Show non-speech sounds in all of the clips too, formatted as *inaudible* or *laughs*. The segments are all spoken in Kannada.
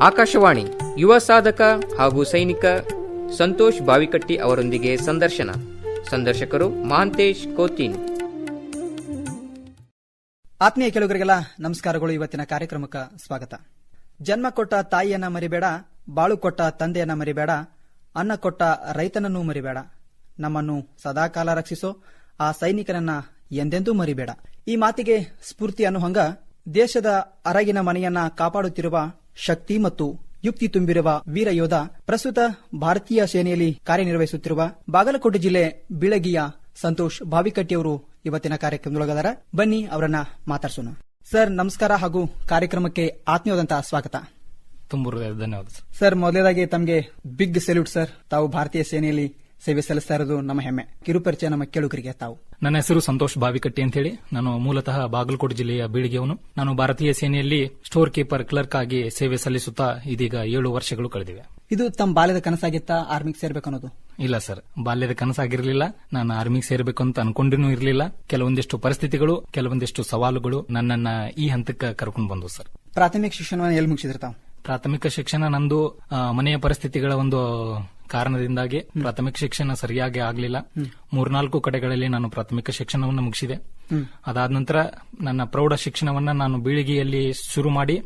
ಆಕಾಶವಾಣಿ, ಯುವ ಸಾಧಕ ಹಾಗೂ ಸೈನಿಕ ಸಂತೋಷ್ ಬಾವಿಕಟ್ಟಿ ಅವರೊಂದಿಗೆ ಸಂದರ್ಶನ. ಸಂದರ್ಶಕರು ಮಹಾಂತೇಶ್ ಕೋತಿನ್. ಆತ್ಮೀಯ ಕೆಲವರಿಗೆಲ್ಲ ನಮಸ್ಕಾರಗಳು. ಇವತ್ತಿನ ಕಾರ್ಯಕ್ರಮಕ್ಕೆ ಸ್ವಾಗತ. ಜನ್ಮ ಕೊಟ್ಟ ತಾಯಿಯನ್ನ ಮರಿಬೇಡ, ಬಾಳು ಕೊಟ್ಟ ತಂದೆಯನ್ನ ಮರಿಬೇಡ, ಅನ್ನ ಕೊಟ್ಟ ರೈತನನ್ನೂ ಮರಿಬೇಡ. ನಮ್ಮನ್ನು ಸದಾಕಾಲ ರಕ್ಷಿಸೋ, ಆ ಸೈನಿಕನನ್ನ ಎಂದೆಂದೂ ಮರಿಬೇಡ. ಈ ಮಾತಿಗೆ ಸ್ಫೂರ್ತಿ ಅನ್ನುವಂಗ ದೇಶದ ಅರಗಿನ ಮನೆಯನ್ನ ಕಾಪಾಡುತ್ತಿರುವ ಶಕ್ತಿ ಮತ್ತು ಯುಕ್ತಿ ತುಂಬಿರುವ ವೀರ ಯೋಧ ಪ್ರಸ್ತುತ ಭಾರತೀಯ ಸೇನೆಯಲ್ಲಿ ಕಾರ್ಯನಿರ್ವಹಿಸುತ್ತಿರುವ ಬಾಗಲಕೋಟೆ ಜಿಲ್ಲೆ ಬಿಳಗಿಯ ಸಂತೋಷ್ ಭಾವಿಕಟ್ಟಿಯವರು ಇವತ್ತಿನ ಕಾರ್ಯಕ್ರಮದೊಳಗದಾರ. ಬನ್ನಿ ಅವರನ್ನ ಮಾತಾಡ್ಸೋಣ. ಸರ್ ನಮಸ್ಕಾರ ಹಾಗೂ ಕಾರ್ಯಕ್ರಮಕ್ಕೆ ಆತ್ಮೀಯವಾದಂತಹ ಸ್ವಾಗತ. ತುಂಬ ಧನ್ಯವಾದ ಸರ್. ಮೊದಲೇದಾಗಿ ತಮಗೆ ಬಿಗ್ ಸೆಲ್ಯೂಟ್ ಸರ್. ತಾವು ಭಾರತೀಯ ಸೇನೆಯಲ್ಲಿ ಸೇವೆ ಸಲ್ಲಿಸ್ತಾ ಇರೋದು ನಮ್ಮ ಹೆಮ್ಮೆ. ಕಿರುಪರಿಚಯ ನಮ್ಮ ಕೇಳುಗರಿಗೆ ತಾವು. ನನ್ನ ಹೆಸರು ಸಂತೋಷ್ ಬಾವಿಕಟ್ಟಿ ಅಂತ ಹೇಳಿ ನಾನು ಮೂಲತಃ ಬಾಗಲಕೋಟೆ ಜಿಲ್ಲೆಯ ಬೀಳಿಗೆಯವನು ನಾನು ಭಾರತೀಯ ಸೇನೆಯಲ್ಲಿ ಸ್ಟೋರ್ ಕೀಪರ್ ಕ್ಲರ್ಕ್ ಆಗಿ ಸೇವೆ ಸಲ್ಲಿಸುತ್ತಾ ಇದೀಗ ಏಳು ವರ್ಷಗಳು ಕಳೆದಿವೆ. ಇದು ತಮ್ಮ ಬಾಲ್ಯದ ಕನಸಾಗಿತ್ತಾ ಆರ್ಮಿಗೆ ಸೇರ್ಬೇಕು ಅನ್ನೋದು ಇಲ್ಲ ಸರ್ ಬಾಲ್ಯದ ಕನಸಾಗಿರಲಿಲ್ಲ. ನಾನು ಆರ್ಮಿಗೆ ಸೇರಬೇಕು ಅಂತ ಅನ್ಕೊಂಡಿನೂ ಇರಲಿಲ್ಲ. ಕೆಲವೊಂದಿಷ್ಟು ಪರಿಸ್ಥಿತಿಗಳು ಕೆಲವೊಂದಿಷ್ಟು ಸವಾಲುಗಳು ನನ್ನನ್ನ ಈ ಹಂತಕ್ಕೆ ಕರ್ಕೊಂಡು ಬಂದವು ಸರ್. ಪ್ರಾಥಮಿಕ ಶಿಕ್ಷಣವನ್ನು ಎಲ್ಲಿ ಮುಗಿಸಿದ್ರೆ ತಾವು? ಪ್ರಾಥಮಿಕ ಶಿಕ್ಷಣ ನಂದು ಮನೆಯ ಪರಿಸ್ಥಿತಿಗಳ ಒಂದು ಕಾರಣದಿಂದಾಗಿ ಪ್ರಾಥಮಿಕ ಶಿಕ್ಷಣ ಸರಿಯಾಗಿ ಆಗಲಿಲ್ಲ. ಮೂರ್ನಾಲ್ಕು ಕಡೆಗಳಲ್ಲಿ ನಾನು ಪ್ರಾಥಮಿಕ ಶಿಕ್ಷಣವನ್ನು ಮುಗಿಸಿದೆ. ಅದಾದ ನಂತರ ನನ್ನ ಪ್ರೌಢ ಶಿಕ್ಷಣವನ್ನ ನಾನು ಬೀಳಿಗೆಯಲ್ಲಿ ಶುರು ಮಾಡಿ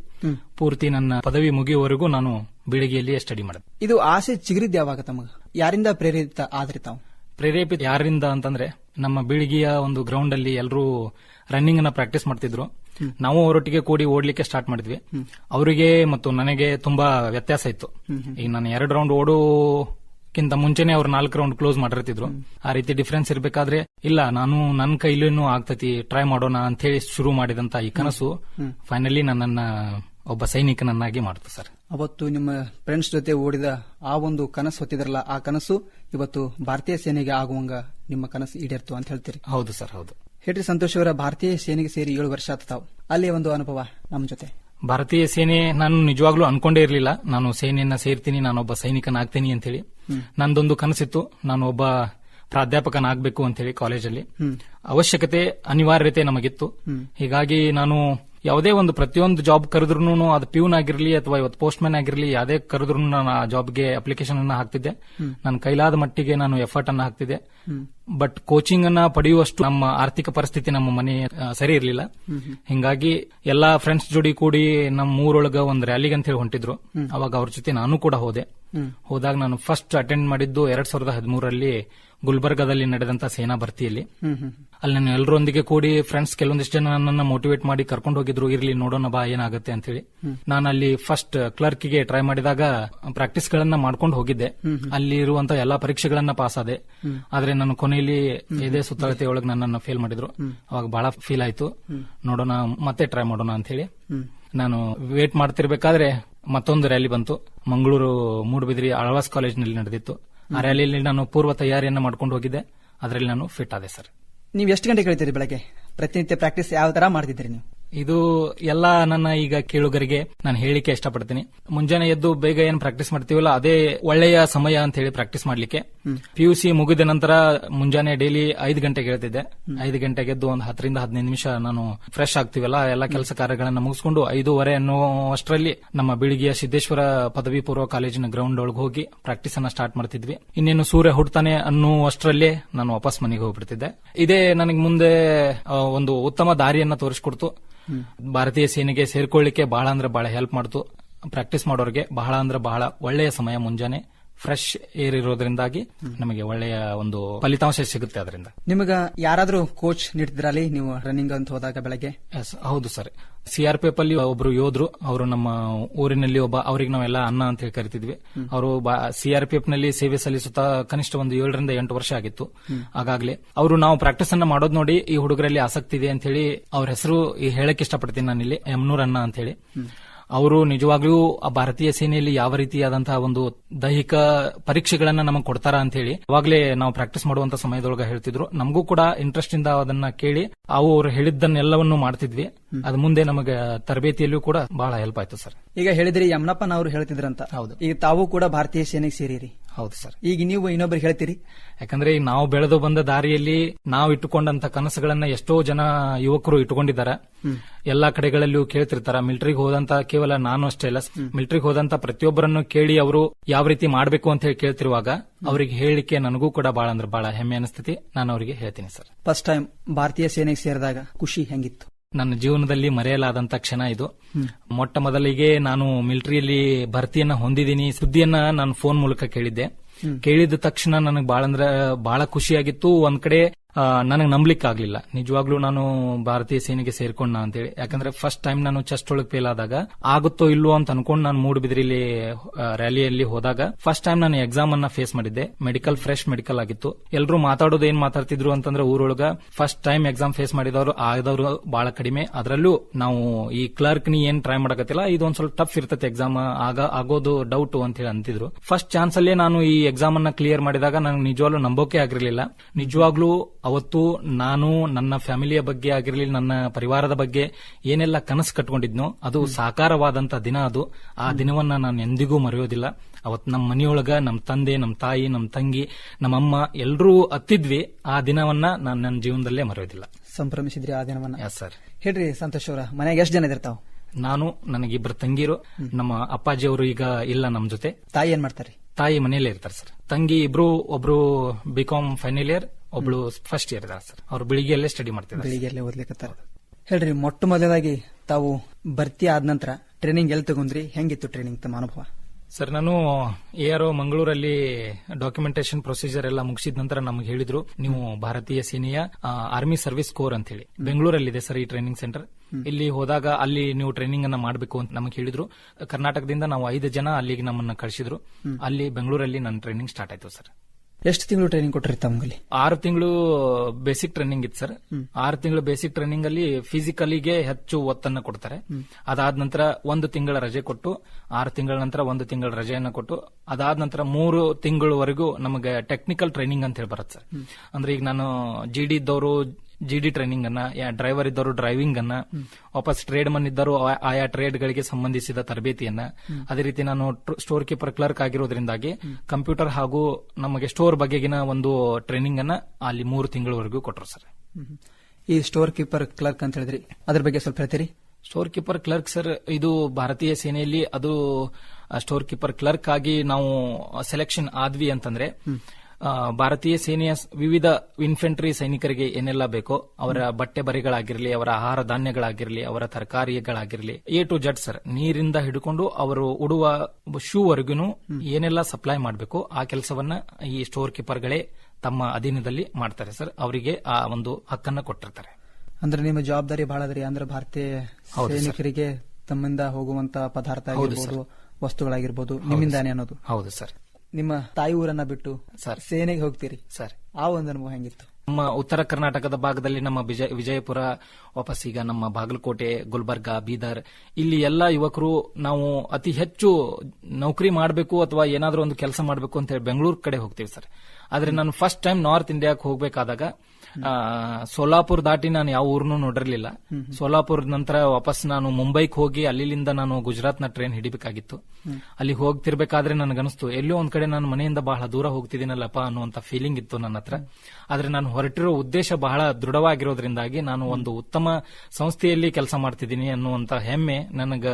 ಪೂರ್ತಿ ನನ್ನ ಪದವಿ ಮುಗಿಯುವವರೆಗೂ ನಾನು ಬೀಳಿಗೆಯಲ್ಲಿಯೇ ಸ್ಟಡಿ ಮಾಡಿದೆ. ಇದು ಆಸೆ ಚಿಗುರಿದ್ಯಾವಾಗ ತಮಗ? ಯಾರಿಂದ ಪ್ರೇರಿತ ಆದ್ರಿ ತಾವು? ಪ್ರೇರೇಪಿತ ಯಾರಿಂದ ಅಂತಂದ್ರೆ ನಮ್ಮ ಬೀಳಿಗೆಯ ಒಂದು ಗ್ರೌಂಡ್ ಅಲ್ಲಿ ಎಲ್ಲರೂ ರನ್ನಿಂಗ್ ಅನ್ನ ಪ್ರಾಕ್ಟೀಸ್ ಮಾಡ್ತಿದ್ರು. ನಾವು ಅವರೊಟ್ಟಿಗೆ ಕೂಡಿ ಓಡ್ಲಿಕ್ಕೆ ಸ್ಟಾರ್ಟ್ ಮಾಡಿದ್ವಿ. ಅವರಿಗೆ ಮತ್ತು ನನಗೆ ತುಂಬಾ ವ್ಯತ್ಯಾಸ ಇತ್ತು. ಈಗ ನಾನು ಎರಡು ರೌಂಡ್ ಓಡೋಕ್ಕಿಂತ ಮುಂಚೆನೆ ಅವ್ರು ನಾಲ್ಕು ರೌಂಡ್ ಕ್ಲೋಸ್ ಮಾಡಿರ್ತಿದ್ರು. ಆ ರೀತಿ ಡಿಫ್ರೆನ್ಸ್ ಇರಬೇಕಾದ್ರೆ ಇಲ್ಲ ನಾನು ನನ್ನ ಕೈಲೂ ಆಗ್ತತಿ ಟ್ರೈ ಮಾಡೋಣ ಅಂತ ಹೇಳಿ ಶುರು ಮಾಡಿದಂತ ಈ ಕನಸು ಫೈನಲಿ ನನ್ನನ್ನ ಒಬ್ಬ ಸೈನಿಕನನ್ನಾಗಿ ಮಾಡ್ತು ಸರ್. ಅವತ್ತು ನಿಮ್ಮ ಫ್ರೆಂಡ್ಸ್ ಜೊತೆ ಓಡಿದ ಆ ಒಂದು ಕನಸು ಹೊತ್ತಿದ್ರಲ್ಲ ಆ ಕನಸು ಇವತ್ತು ಭಾರತೀಯ ಸೇನೆಗೆ ಆಗುವಂಗ ನಿಮ್ಮ ಕನಸು ಈಡೇರ್ತು ಅಂತ ಹೇಳ್ತೀರಿ. ಹೌದು ಸರ್ ಹೌದು. ಹೇಳ್ರಿ ಸಂತೋಷ್ ಅವರ ಭಾರತೀಯ ಸೇನೆಗೆ ಸೇರಿ ಏಳು ವರ್ಷ ಆತ ತಾವು. ಅಲ್ಲಿ ಒಂದು ಅನುಭವ ನಮ್ಮ ಜೊತೆ. ಭಾರತೀಯ ಸೇನೆ ನಾನು ನಿಜವಾಗ್ಲೂ ಅನ್ಕೊಂಡೇ ಇರಲಿಲ್ಲ. ನಾನು ಸೇನೆಯನ್ನ ಸೇರ್ತೀನಿ ನಾನೊಬ್ಬ ಸೈನಿಕನಾಗ್ತೀನಿ ಅಂತ ಹೇಳಿ ನಂದೊಂದು ಕನಸಿತ್ತು. ನಾನು ಒಬ್ಬ ಪ್ರಾಧ್ಯಾಪಕನಾಗಬೇಕು ಅಂತ ಹೇಳಿ ಕಾಲೇಜಲ್ಲಿ ಅವಶ್ಯಕತೆ ಅನಿವಾರ್ಯತೆ ನಮಗಿತ್ತು. ಹೀಗಾಗಿ ನಾನು ಯಾವುದೇ ಒಂದು ಪ್ರತಿಯೊಂದು ಜಾಬ್ ಕರೆದ್ರು ಅದು ಪ್ಯೂನ್ ಆಗಿರಲಿ ಅಥವಾ ಇವತ್ತು ಪೋಸ್ಟ್ ಮ್ಯಾನ್ ಆಗಿರಲಿ ಯಾವುದೇ ಕರೆದ್ರು ನಾನು ಆ ಜಾಬ್ಗೆ ಅಪ್ಲಿಕೇಶನ್ ಅನ್ನ ಹಾಕ್ತಿದ್ದೆ. ನನ್ನ ಕೈಲಾದ ಮಟ್ಟಿಗೆ ನಾನು ಎಫರ್ಟ್ ಅನ್ನ ಹಾಕ್ತಿದ್ದೆ. ಬಟ್ ಕೋಚಿಂಗ್ ಅನ್ನ ಪಡೆಯುವಷ್ಟು ನಮ್ಮ ಆರ್ಥಿಕ ಪರಿಸ್ಥಿತಿ ನಮ್ಮ ಮನೆ ಸರಿ ಇರಲಿಲ್ಲ. ಹಿಂಗಾಗಿ ಎಲ್ಲಾ ಫ್ರೆಂಡ್ಸ್ ಜೋಡಿ ಕೂಡಿ ನಮ್ಮ ಊರೊಳಗ ಒಂದು ರ್ಯಾಲಿಗೆ ಅಂತ ಹೇಳಿ ಹೊಂಟಿದ್ರು. ಅವಾಗ ಅವ್ರ ಜೊತೆ ನಾನು ಕೂಡ ಹೋದೆ. ಹೋದಾಗ ನಾನು ಫಸ್ಟ್ ಅಟೆಂಡ್ ಮಾಡಿದ್ದು ಎರಡ್ ಸಾವಿರದ ಹದಿಮೂರರಲ್ಲಿ ಗುಲ್ಬರ್ಗಾದಲ್ಲಿ ನಡೆದಂತ ಸೇನಾ ಭರ್ತಿಯಲ್ಲಿ. ಅಲ್ಲಿ ನಾನು ಎಲ್ಲರೊಂದಿಗೆ ಕೂಡಿ ಫ್ರೆಂಡ್ಸ್ ಕೆಲವೊಂದಿಷ್ಟು ಜನ ನನ್ನನ್ನು ಮೋಟಿವೇಟ್ ಮಾಡಿ ಕರ್ಕೊಂಡು ಹೋಗಿದ್ರು ಇರ್ಲಿ ನೋಡೋಣ ಬಾ ಏನಾಗುತ್ತೆ ಅಂತ ಹೇಳಿ. ನಾನು ಅಲ್ಲಿ ಫಸ್ಟ್ ಕ್ಲರ್ಕ್ಗೆ ಟ್ರೈ ಮಾಡಿದಾಗ ಪ್ರಾಕ್ಟೀಸ್ ಗಳನ್ನ ಮಾಡ್ಕೊಂಡು ಹೋಗಿದ್ದೆ. ಅಲ್ಲಿ ಇರುವಂತ ಎಲ್ಲಾ ಪರೀಕ್ಷೆಗಳನ್ನ ಪಾಸ್ ಆದೆ. ಆದ್ರೆ ನಾನು ಕೊನೆಯಲ್ಲಿ ಇದೇ ಸುತ್ತಳತೆ ಒಳಗೆ ನನ್ನನ್ನು ಫೇಲ್ ಮಾಡಿದ್ರು. ಅವಾಗ ಬಹಳ ಫೀಲ್ ಆಯ್ತು. ನೋಡೋಣ ಮತ್ತೆ ಟ್ರೈ ಮಾಡೋಣ ಅಂತ ಹೇಳಿ ನಾನು ವೇಟ್ ಮಾಡ್ತಿರ್ಬೇಕಾದ್ರೆ ಮತ್ತೊಂದು ರ್ಯಾಲಿ ಬಂತು. ಮಂಗಳೂರು ಮೂಡ್ಬಿದಿರಿ ಅಳವಾಸ್ ಕಾಲೇಜ್ನಲ್ಲಿ ನಡೆದಿತ್ತು. ಆ ರ್ಯಾಲಿಯಲ್ಲಿ ನಾನು ಪೂರ್ವ ತಯಾರಿಯನ್ನ ಮಾಡ್ಕೊಂಡು ಹೋಗಿದ್ದೆ. ಅದರಲ್ಲಿ ನಾನು ಫಿಟ್ ಆದೆ ಸರ್. ನೀವು ಎಷ್ಟು ಗಂಟೆ ಕಳಿತೀರಿ ಬೆಳಗ್ಗೆ? ಪ್ರತಿನಿತ್ಯ ಪ್ರಾಕ್ಟೀಸ್ ಯಾವ ತರ ಮಾಡ್ತಿದ್ರಿ ನೀವು? ಇದು ಎಲ್ಲ ನನ್ನ ಈಗ ಕೇಳುಗರಿಗೆ ನಾನು ಹೇಳಿಕೆ ಇಷ್ಟಪಡ್ತೀನಿ. ಮುಂಜಾನೆ ಎದ್ದು ಬೇಗ ಏನ್ ಪ್ರಾಕ್ಟೀಸ್ ಮಾಡ್ತೀವಲ್ಲ, ಅದೇ ಒಳ್ಳೆಯ ಸಮಯ ಅಂತ ಹೇಳಿ ಪ್ರಾಕ್ಟೀಸ್ ಮಾಡ್ಲಿಕ್ಕೆ. ಪಿ ಯು ಸಿ ಮುಗಿದ ನಂತರ ಮುಂಜಾನೆ ಡೈಲಿ ಐದು ಗಂಟೆಗೆ ಹೇಳ್ತಿದ್ದೆ. ಐದು ಗಂಟೆಗೆ ಎದ್ದು ಒಂದು ಹತ್ತರಿಂದ ಹದಿನೈದು ನಿಮಿಷ ನಾನು ಫ್ರೆಶ್ ಆಗ್ತೀವಲ್ಲ, ಎಲ್ಲ ಕೆಲಸ ಕಾರ್ಯಗಳನ್ನ ಮುಗಿಸ್ಕೊಂಡು ಐದೂವರೆ ಅನ್ನುವಷ್ಟರಲ್ಲಿ ನಮ್ಮ ಬಿಳಿಗಿಯ ಸಿದ್ದೇಶ್ವರ ಪದವಿ ಪೂರ್ವ ಕಾಲೇಜಿನ ಗ್ರೌಂಡ್ ಒಳಗೆ ಹೋಗಿ ಪ್ರಾಕ್ಟೀಸ್ ಅನ್ನ ಸ್ಟಾರ್ಟ್ ಮಾಡ್ತಿದ್ವಿ. ಇನ್ನೇನು ಸೂರ್ಯ ಹುಡ್ತಾನೆ ಅನ್ನುವಷ್ಟರಲ್ಲೇ ನಾನು ವಾಪಸ್ ಮನೆಗೆ ಹೋಗ್ಬಿಡ್ತಿದ್ದೆ. ಇದೇ ನನಗೆ ಮುಂದೆ ಒಂದು ಉತ್ತಮ ದಾರಿಯನ್ನ ತೋರಿಸ್ಕೊಡ್ತು. ಭಾರತೀಯ ಸೇನೆಗೆ ಸೇರ್ಕೊಳ್ಳಿಕ್ಕೆ ಬಹಳ ಅಂದ್ರೆ ಬಹಳ ಹೆಲ್ಪ್ ಮಾಡ್ತು. ಪ್ರಾಕ್ಟೀಸ್ ಮಾಡೋರಿಗೆ ಬಹಳ ಅಂದ್ರೆ ಬಹಳ ಒಳ್ಳೆಯ ಸಮಯ ಮುಂಜಾನೆ. ಫ್ರೆಶ್ ಏರ್ ಇರೋದ್ರಿಂದಾಗಿ ನಮಗೆ ಒಳ್ಳೆಯ ಒಂದು ಫಲಿತಾಂಶ ಸಿಗುತ್ತೆ ಅದರಿಂದ. ನಿಮಗ ಯಾರಾದರೂ ಕೋಚ್ ನೀಡ್ತಿದ್ರಲ್ಲಿ ನೀವು ರನ್ನಿಂಗ್ ಅಂತ ಹೋದಾಗ ಬೆಳಗ್ಗೆ? ಹೌದು ಸರ್. ಸಿಆರ್ಪಿಎಫ್ ಅಲ್ಲಿ ಒಬ್ರು ಯೋಧರು ಅವರು ನಮ್ಮ ಊರಿನಲ್ಲಿ ಒಬ್ಬ ಅವ್ರಿಗೆ ನಾವೆಲ್ಲ ಅನ್ನ ಅಂತ ಹೇಳಿ ಕರಿತಿದ್ವಿ. ಅವರು ಸಿಆರ್ಪಿಎಫ್ನಲ್ಲಿ ಸೇವೆ ಸಲ್ಲಿಸುತ್ತಾ ಕನಿಷ್ಠ ಒಂದು ಏಳರಿಂದ ಎಂಟು ವರ್ಷ ಆಗಿತ್ತು. ಹಾಗಾಗ್ಲೇ ಅವರು ನಾವು ಪ್ರಾಕ್ಟೀಸ್ ಅನ್ನ ಮಾಡೋದ್ ನೋಡಿ ಈ ಹುಡುಗರಲ್ಲಿ ಆಸಕ್ತಿ ಇದೆ ಅಂತ ಹೇಳಿ ಅವ್ರ ಹೆಸರು ಹೇಳಕ್ ಇಷ್ಟಪಡ್ತೀನಿ ನಾನು ಇಲ್ಲಿ ಎಮ್ನೂರ್ ಅನ್ನ ಅಂತ ಹೇಳಿ. ಅವರು ನಿಜವಾಗ್ಲೂ ಆ ಭಾರತೀಯ ಸೇನೆಯಲ್ಲಿ ಯಾವ ರೀತಿಯಾದಂತಹ ಒಂದು ದೈಹಿಕ ಪರೀಕ್ಷೆಗಳನ್ನ ನಮಗೆ ಕೊಡ್ತಾರ ಅಂತ ಹೇಳಿ ಅವಾಗಲೇ ನಾವು ಪ್ರಾಕ್ಟೀಸ್ ಮಾಡುವಂತ ಸಮಯದೊಳಗೆ ಹೇಳ್ತಿದ್ರು. ನಮಗೂ ಕೂಡ ಇಂಟ್ರೆಸ್ಟ್ ಇಂದ ಅದನ್ನ ಕೇಳಿ ಅವು ಅವ್ರು ಹೇಳಿದ್ದನ್ನೆಲ್ಲವನ್ನು ಮಾಡ್ತಿದ್ವಿ. ಅದ್ ಮುಂದೆ ನಮಗೆ ತರಬೇತಿಯಲ್ಲೂ ಕೂಡ ಬಹಳ ಹೆಲ್ಪ್ ಆಯ್ತು ಸರ್. ಈಗ ಹೇಳಿದ್ರಿ ಯಮನಪ್ಪನವರು ಹೇಳ್ತಿದ್ರಂತ. ಹೌದು. ಈಗ ತಾವು ಕೂಡ ಭಾರತೀಯ ಸೇನೆಗೆ ಸೇರಿರಿ. ಹೌದು ಸರ್. ಈಗ ನೀವು ಇನ್ನೊಬ್ರಿಗೆ ಹೇಳ್ತೀರಿ? ಯಾಕಂದ್ರೆ ಈಗ ನಾವು ಬೆಳೆದು ಬಂದ ದಾರಿಯಲ್ಲಿ ನಾವು ಇಟ್ಟುಕೊಂಡಂತ ಕನಸುಗಳನ್ನ ಎಷ್ಟೋ ಜನ ಯುವಕರು ಇಟ್ಟುಕೊಂಡಿದ್ದಾರೆ. ಎಲ್ಲಾ ಕಡೆಗಳಲ್ಲೂ ಕೇಳ್ತಿರ್ತಾರ ಮಿಲಿಟರಿಗೆ ಹೋದಂತ ಕೇವಲ ನಾನು ಅಷ್ಟೇ ಅಲ್ಲ ಮಿಲಿಟರಿಗೆ ಹೋದಂತ ಪ್ರತಿಯೊಬ್ಬರನ್ನು ಕೇಳಿ ಅವರು ಯಾವ ರೀತಿ ಮಾಡಬೇಕು ಅಂತ ಹೇಳಿ ಕೇಳ್ತಿರುವಾಗ ಅವರಿಗೆ ಹೇಳಿಕೆ ನನಗೂ ಕೂಡ ಬಹಳ ಅಂದ್ರೆ ಬಹಳ ಹೆಮ್ಮೆ ಅನಿಸ್ತೈತಿ. ನಾನು ಅವರಿಗೆ ಹೇಳ್ತೀನಿ ಸರ್. ಫಸ್ಟ್ ಟೈಮ್ ಭಾರತೀಯ ಸೇನೆಗೆ ಸೇರಿದಾಗ ಖುಷಿ ಹೆಂಗಿತ್ತು? ನನ್ನ ಜೀವನದಲ್ಲಿ ಮರೆಯಲಾದಂತ ಕ್ಷಣ ಇದು. ಮೊಟ್ಟ ಮೊದಲಿಗೆ ನಾನು ಮಿಲಿಟರಿಯಲ್ಲಿ ಭರ್ತಿಯನ್ನ ಹೊಂದಿದ್ದೀನಿ. ಸುದ್ದಿಯನ್ನ ನಾನು ಫೋನ್ ಮೂಲಕ ಕೇಳಿದ್ದೆ. ಕೇಳಿದ ತಕ್ಷಣ ನನಗೆ ಬಹಳ ಅಂದ್ರೆ ಬಹಳ ಖುಷಿಯಾಗಿತ್ತು. ಒಂದ್ ಕಡೆ ನನಗೆ ನಂಬಲಿಕ್ಕೆ ಆಗ್ಲಿಲ್ಲ ನಿಜವಾಗ್ಲೂ ನಾನು ಭಾರತೀಯ ಸೇನೆಗೆ ಸೇರ್ಕೊಂಡ ಅಂತೇಳಿ. ಯಾಕಂದ್ರೆ ಫಸ್ಟ್ ಟೈಮ್ ನಾನು ಚೆಸ್ಟ್ ಒಳಗೆ ಫೇಲ್ ಆದಾಗ, ಆಗುತ್ತೋ ಇಲ್ಲೋ ಅಂತ ಅನ್ಕೊಂಡು ನಾನು ಮೂಡುಬಿದ್ರಿಲಿ ರ್ಯಾಲಿಯಲ್ಲಿ ಹೋದಾಗ ಫಸ್ಟ್ ಟೈಮ್ ನಾನು ಎಕ್ಸಾಮ್ ಅನ್ನ ಫೇಸ್ ಮಾಡಿದ್ದೆ. ಮೆಡಿಕಲ್ ಫ್ರೆಶ್ ಮೆಡಿಕಲ್ ಆಗಿತ್ತು. ಎಲ್ಲರೂ ಮಾತಾಡೋದು ಏನ್ ಮಾತಾಡ್ತಿದ್ರು ಅಂತಂದ್ರೆ ಊರೊಳಗ ಫಸ್ಟ್ ಟೈಮ್ ಎಕ್ಸಾಮ್ ಫೇಸ್ ಮಾಡಿದವರು, ಆದವರು ಬಹಳ ಕಡಿಮೆ. ಅದರಲ್ಲೂ ನಾವು ಈ ಕ್ಲರ್ಕ್ ನೀ ಏನ್ ಟ್ರೈ ಮಾಡಕತ್ತಿಲ್ಲ, ಇದೊಂದ್ ಸ್ವಲ್ಪ ಟಫ್ ಇರ್ತೈತೆ ಎಕ್ಸಾಮ್ ಆಗ ಆಗೋದು ಡೌಟ್ ಅಂತ ಹೇಳಿ ಅಂತಿದ್ರು. ಫಸ್ಟ್ ಚಾನ್ಸ್ ಅಲ್ಲೇ ನಾನು ಈ ಎಕ್ಸಾಮ್ ಅನ್ನ ಕ್ಲಿಯರ್ ಮಾಡಿದಾಗ ನನಗೆ ನಿಜವಾಗ್ಲೂ ನಂಬೋಕೆ ಆಗಿರಲಿಲ್ಲ. ನಿಜವಾಗ್ಲೂ ಅವತ್ತು ನಾನು ನನ್ನ ಫ್ಯಾಮಿಲಿಯ ಬಗ್ಗೆ ಆಗಿರಲಿ ನನ್ನ ಪರಿವಾರದ ಬಗ್ಗೆ ಏನೆಲ್ಲ ಕನಸು ಕಟ್ಕೊಂಡಿದ್ನೋ ಅದು ಸಾಕಾರವಾದಂತ ದಿನ ಅದು. ಆ ದಿನವನ್ನ ನಾನು ಎಂದಿಗೂ ಮರೆಯೋದಿಲ್ಲ. ಅವತ್ತು ನಮ್ಮ ಮನೆಯೊಳಗ ನಮ್ಮ ತಂದೆ ನಮ್ಮ ತಾಯಿ ನಮ್ಮ ತಂಗಿ ನಮ್ಮಮ್ಮ ಎಲ್ಲರೂ ಹತ್ತಿದ್ವಿ. ಆ ದಿನವನ್ನ ನಾನು ನನ್ನ ಜೀವನದಲ್ಲೇ ಮರೆಯೋದಿಲ್ಲ. ಸಂಭ್ರಮಿಸಿದ್ರಿ ಆ ದಿನವನ್ನ? ಎಸ್ ಸರ್ ಹೇಳ್ರಿ ಸಂತೋಷ್ ಅವರ ಮನೆಗೆ ಎಷ್ಟು ಜನ ಇದಿರ್ತಾವ? ನಾನು ನನಗಿಬ್ಬರು ತಂಗಿರು ನಮ್ಮ ಅಪ್ಪಾಜಿ ಅವರು ಈಗ ಇಲ್ಲ ನಮ್ಮ ಜೊತೆ. ತಾಯಿ ಏನ್ ಮಾಡ್ತಾರೆ? ತಾಯಿ ಮನೆಯಲ್ಲೇ ಇರ್ತಾರೆ ಸರ್ ತಂಗಿ ಇಬ್ರು ಒಬ್ರು ಬಿಕಾಂ ಫೈನಲ್ ಇಯರ್ ಒಬ್ಳು ಫಸ್ಟ್ ಇಯರ್ ಇದಾರೆ ಸರ್ ಅವ್ರು ಬೆಳಿಗ್ಗೆಯಲ್ಲೇ ಸ್ಟಡಿ ಮಾಡ್ತಿದ್ದಾರೆ ಬೆಳಿಗ್ಗೆಲ್ಲೇ ಓದ್ಲಿಕತ್ತಾರ. ಹೇಳ್ರಿ ಮೊಟ್ಟ ಮೊದಲಾಗಿ ತಾವು ಭರ್ತಿ ಆದ ನಂತರ ಟ್ರೈನಿಂಗ್ ಎಲ್ಲಿ ತಗೊಂಡ್ರಿ? ಹೆಂಗಿತ್ತು ಟ್ರೈನಿಂಗ್ ತಮ್ಮ ಅನುಭವ? ಸರ್ ನಾನು ಎ ಆರ್ ಮಂಗಳೂರಲ್ಲಿ ಡಾಕ್ಯುಮೆಂಟೇಶನ್ ಪ್ರೊಸೀಜರ್ ಎಲ್ಲ ಮುಗಿಸಿದ ನಂತರ ನಮಗೆ ಹೇಳಿದ್ರು ನೀವು ಭಾರತೀಯ ಸೇನೆಯ ಆರ್ಮಿ ಸರ್ವಿಸ್ ಕೋರ್ ಅಂತ ಹೇಳಿ ಬೆಂಗಳೂರಲ್ಲಿದೆ ಸರ್ ಈ ಟ್ರೈನಿಂಗ್ ಸೆಂಟರ್ ಇಲ್ಲಿ ಹೋದಾಗ ಅಲ್ಲಿ ನೀವು ಟ್ರೈನಿಂಗ್ ಅನ್ನ ಮಾಡಬೇಕು ಅಂತ ನಮಗೆ ಹೇಳಿದ್ರು. ಕರ್ನಾಟಕದಿಂದ ನಾವು ಐದು ಜನ ಅಲ್ಲಿಗೆ ನಮ್ಮನ್ನ ಕಳಿಸಿದ್ರು. ಅಲ್ಲಿ ಬೆಂಗಳೂರಲ್ಲಿ ನನ್ನ ಟ್ರೈನಿಂಗ್ ಸ್ಟಾರ್ಟ್ ಆಯ್ತು ಸರ್ ಎಷ್ಟು ತಿಂಗಳು ಟ್ರೈನಿಂಗ್ ಕೊಟ್ಟಿರಿ ತಮ್ಗಲ್ಲಿ ಆರು ತಿಂಗಳು ಬೇಸಿಕ್ ಟ್ರೈನಿಂಗ್ ಇತ್ತು ಸರ್. ಆರು ತಿಂಗಳು ಬೇಸಿಕ್ ಟ್ರೈನಿಂಗ್ ಅಲ್ಲಿ ಫಿಸಿಕಲಿಗೆ ಹೆಚ್ಚು ಒತ್ತನ್ನು ಕೊಡ್ತಾರೆ. ಅದಾದ ನಂತರ ಒಂದು ತಿಂಗಳ ರಜೆ ಕೊಟ್ಟು ಆರು ತಿಂಗಳ ನಂತರ ಒಂದು ತಿಂಗಳ ರಜೆಯನ್ನು ಕೊಟ್ಟು ಅದಾದ ನಂತರ ಮೂರು ತಿಂಗಳವರೆಗೂ ನಮಗೆ ಟೆಕ್ನಿಕಲ್ ಟ್ರೈನಿಂಗ್ ಅಂತ ಹೇಳಿ ಬರುತ್ತೆ ಸರ್. ಅಂದ್ರೆ ಈಗ ನಾನು ಜಿ ಡಿ ಇದ್ದವರು ಜಿ ಡಿ ಟ್ರೈನಿಂಗ್ ಅನ್ನ ಡ್ರೈವರ್ ಇದ್ದವರು ಡ್ರೈವಿಂಗ್ ಅನ್ನ ವಾಪಸ್ ಟ್ರೇಡ್ ಮನ್ ಇದ್ದರು ಆಯಾ ಟ್ರೇಡ್ ಗಳಿಗೆ ಸಂಬಂಧಿಸಿದ ತರಬೇತಿಯನ್ನ. ಅದೇ ರೀತಿ ನಾನು ಸ್ಟೋರ್ ಕೀಪರ್ ಕ್ಲರ್ಕ್ ಆಗಿರೋದ್ರಿಂದಾಗಿ ಕಂಪ್ಯೂಟರ್ ಹಾಗೂ ನಮಗೆ ಸ್ಟೋರ್ ಬಗೆಗಿನ ಒಂದು ಟ್ರೈನಿಂಗ್ ಅನ್ನ ಅಲ್ಲಿ ಮೂರು ತಿಂಗಳವರೆಗೂ ಕೊಟ್ಟರು ಸರ್. ಈ ಸ್ಟೋರ್ ಕೀಪರ್ ಕ್ಲರ್ಕ್ ಅಂತ ಹೇಳಿದ್ರಿ ಅದ್ರ ಬಗ್ಗೆ ಸ್ವಲ್ಪ ಹೇಳ್ತೀರಿ? ಸ್ಟೋರ್ ಕೀಪರ್ ಕ್ಲರ್ಕ್ ಸರ್ ಇದು ಭಾರತೀಯ ಸೇನೆಯಲ್ಲಿ ಅದು ಸ್ಟೋರ್ ಕೀಪರ್ ಕ್ಲರ್ಕ್ ಆಗಿ ನಾವು ಸೆಲೆಕ್ಷನ್ ಆದ್ವಿ ಅಂತಂದ್ರೆ ಭಾರತೀಯ ಸೇನೆಯ ವಿವಿಧ ಇನ್ಫೆಂಟ್ರಿ ಸೈನಿಕರಿಗೆ ಏನೆಲ್ಲ ಬೇಕೋ ಅವರ ಬಟ್ಟೆ ಬರಿಗಳಾಗಿರಲಿ ಅವರ ಆಹಾರ ಧಾನ್ಯಗಳಾಗಿರಲಿ ಅವರ ತರಕಾರಿಗಳಾಗಿರಲಿ ಎ ಟು ಜಡ್ ಸರ್ ನೀರಿಂದ ಹಿಡ್ಕೊಂಡು ಅವರು ಉಡುವ ಶೂ ವರೆಗೂ ಏನೆಲ್ಲ ಸಪ್ಲೈ ಮಾಡಬೇಕು ಆ ಕೆಲಸವನ್ನ ಈ ಸ್ಟೋರ್ ಕೀಪರ್ಗಳೇ ತಮ್ಮ ಅಧೀನದಲ್ಲಿ ಮಾಡ್ತಾರೆ ಸರ್ ಅವರಿಗೆ ಆ ಒಂದು ಹಕ್ಕನ್ನ ಕೊಟ್ಟಿರ್ತಾರೆ. ಅಂದ್ರೆ ನಿಮ್ಮ ಜವಾಬ್ದಾರಿ ಬಹಳ ಅದ್ರಿ ಅಂದ್ರೆ ಭಾರತೀಯ ಸೈನಿಕರಿಗೆ ತಮ್ಮಿಂದ ಹೋಗುವಂತ ಪದಾರ್ಥ ಆಗಿರ್ಬೋದು ವಸ್ತುಗಳಾಗಿರ್ಬೋದು ನಿಮ್ಮಿಂದಾನೆ ಅನ್ನೋದು. ಹೌದು ಸರ್ ನಿಮ್ಮ ತಾಯಿ ಊರನ್ನ ಬಿಟ್ಟು ಸರ್. ಸೇನೆಗೆ ಹೋಗ್ತೀರಿ. ಸರ್. ಆ ಒಂದು ಅನುಭವ ಹೆಂಗಿತ್ತು? ನಮ್ಮ ಉತ್ತರ ಕರ್ನಾಟಕದ ಭಾಗದಲ್ಲಿ ನಮ್ಮ ವಿಜಯ ವಿಜಯಪುರ ವಾಪಸ್ ಈಗ ನಮ್ಮ ಬಾಗಲಕೋಟೆ ಗುಲ್ಬರ್ಗಾ ಬೀದರ್ ಇಲ್ಲಿ ಎಲ್ಲ ಯುವಕರು ನಾವು ಅತಿ ಹೆಚ್ಚು ನೌಕರಿ ಮಾಡಬೇಕು ಅಥವಾ ಏನಾದರೂ ಒಂದು ಕೆಲಸ ಮಾಡಬೇಕು ಅಂತ ಹೇಳಿ ಬೆಂಗಳೂರು ಕಡೆ ಹೋಗ್ತೀವಿ ಸರ್. ಆದರೆ ನಾನು ಫಸ್ಟ್ ಟೈಮ್ ನಾರ್ತ್ ಇಂಡಿಯಾಕ್ಕೆ ಹೋಗ್ಬೇಕಾದಾಗ ಸೋಲಾಪುರ್ ದಾಟಿ ನಾನು ಯಾವ ಊರ್ನು ನೋಡಿರ್ಲಿಲ್ಲ. ಸೋಲಾಪುರ್ ನಂತರ ವಾಪಸ್ ನಾನು ಮುಂಬೈಗೆ ಹೋಗಿ ಅಲ್ಲಿಂದ ನಾನು ಗುಜರಾತ್ನ ಟ್ರೈನ್ ಹಿಡಿಬೇಕಾಗಿತ್ತು. ಅಲ್ಲಿ ಹೋಗ್ತಿರ್ಬೇಕಾದ್ರೆ ನನಗನಿಸ್ತು ಎಲ್ಲೋ ಒಂದ್ ಕಡೆ ನಾನು ಮನೆಯಿಂದ ಬಹಳ ದೂರ ಹೋಗ್ತಿದ್ದೀನಲ್ಲಪ್ಪ ಅನ್ನುವಂತ ಫೀಲಿಂಗ್ ಇತ್ತು ನನ್ನ ಹತ್ರ. ಆದ್ರೆ ನಾನು ಹೊರಟಿರೋ ಉದ್ದೇಶ ಬಹಳ ದೃಢವಾಗಿರೋದ್ರಿಂದಾಗಿ ನಾನು ಒಂದು ಉತ್ತಮ ಸಂಸ್ಥೆಯಲ್ಲಿ ಕೆಲಸ ಮಾಡ್ತಿದ್ದೀನಿ ಅನ್ನುವಂತ ಹೆಮ್ಮೆ ನನಗ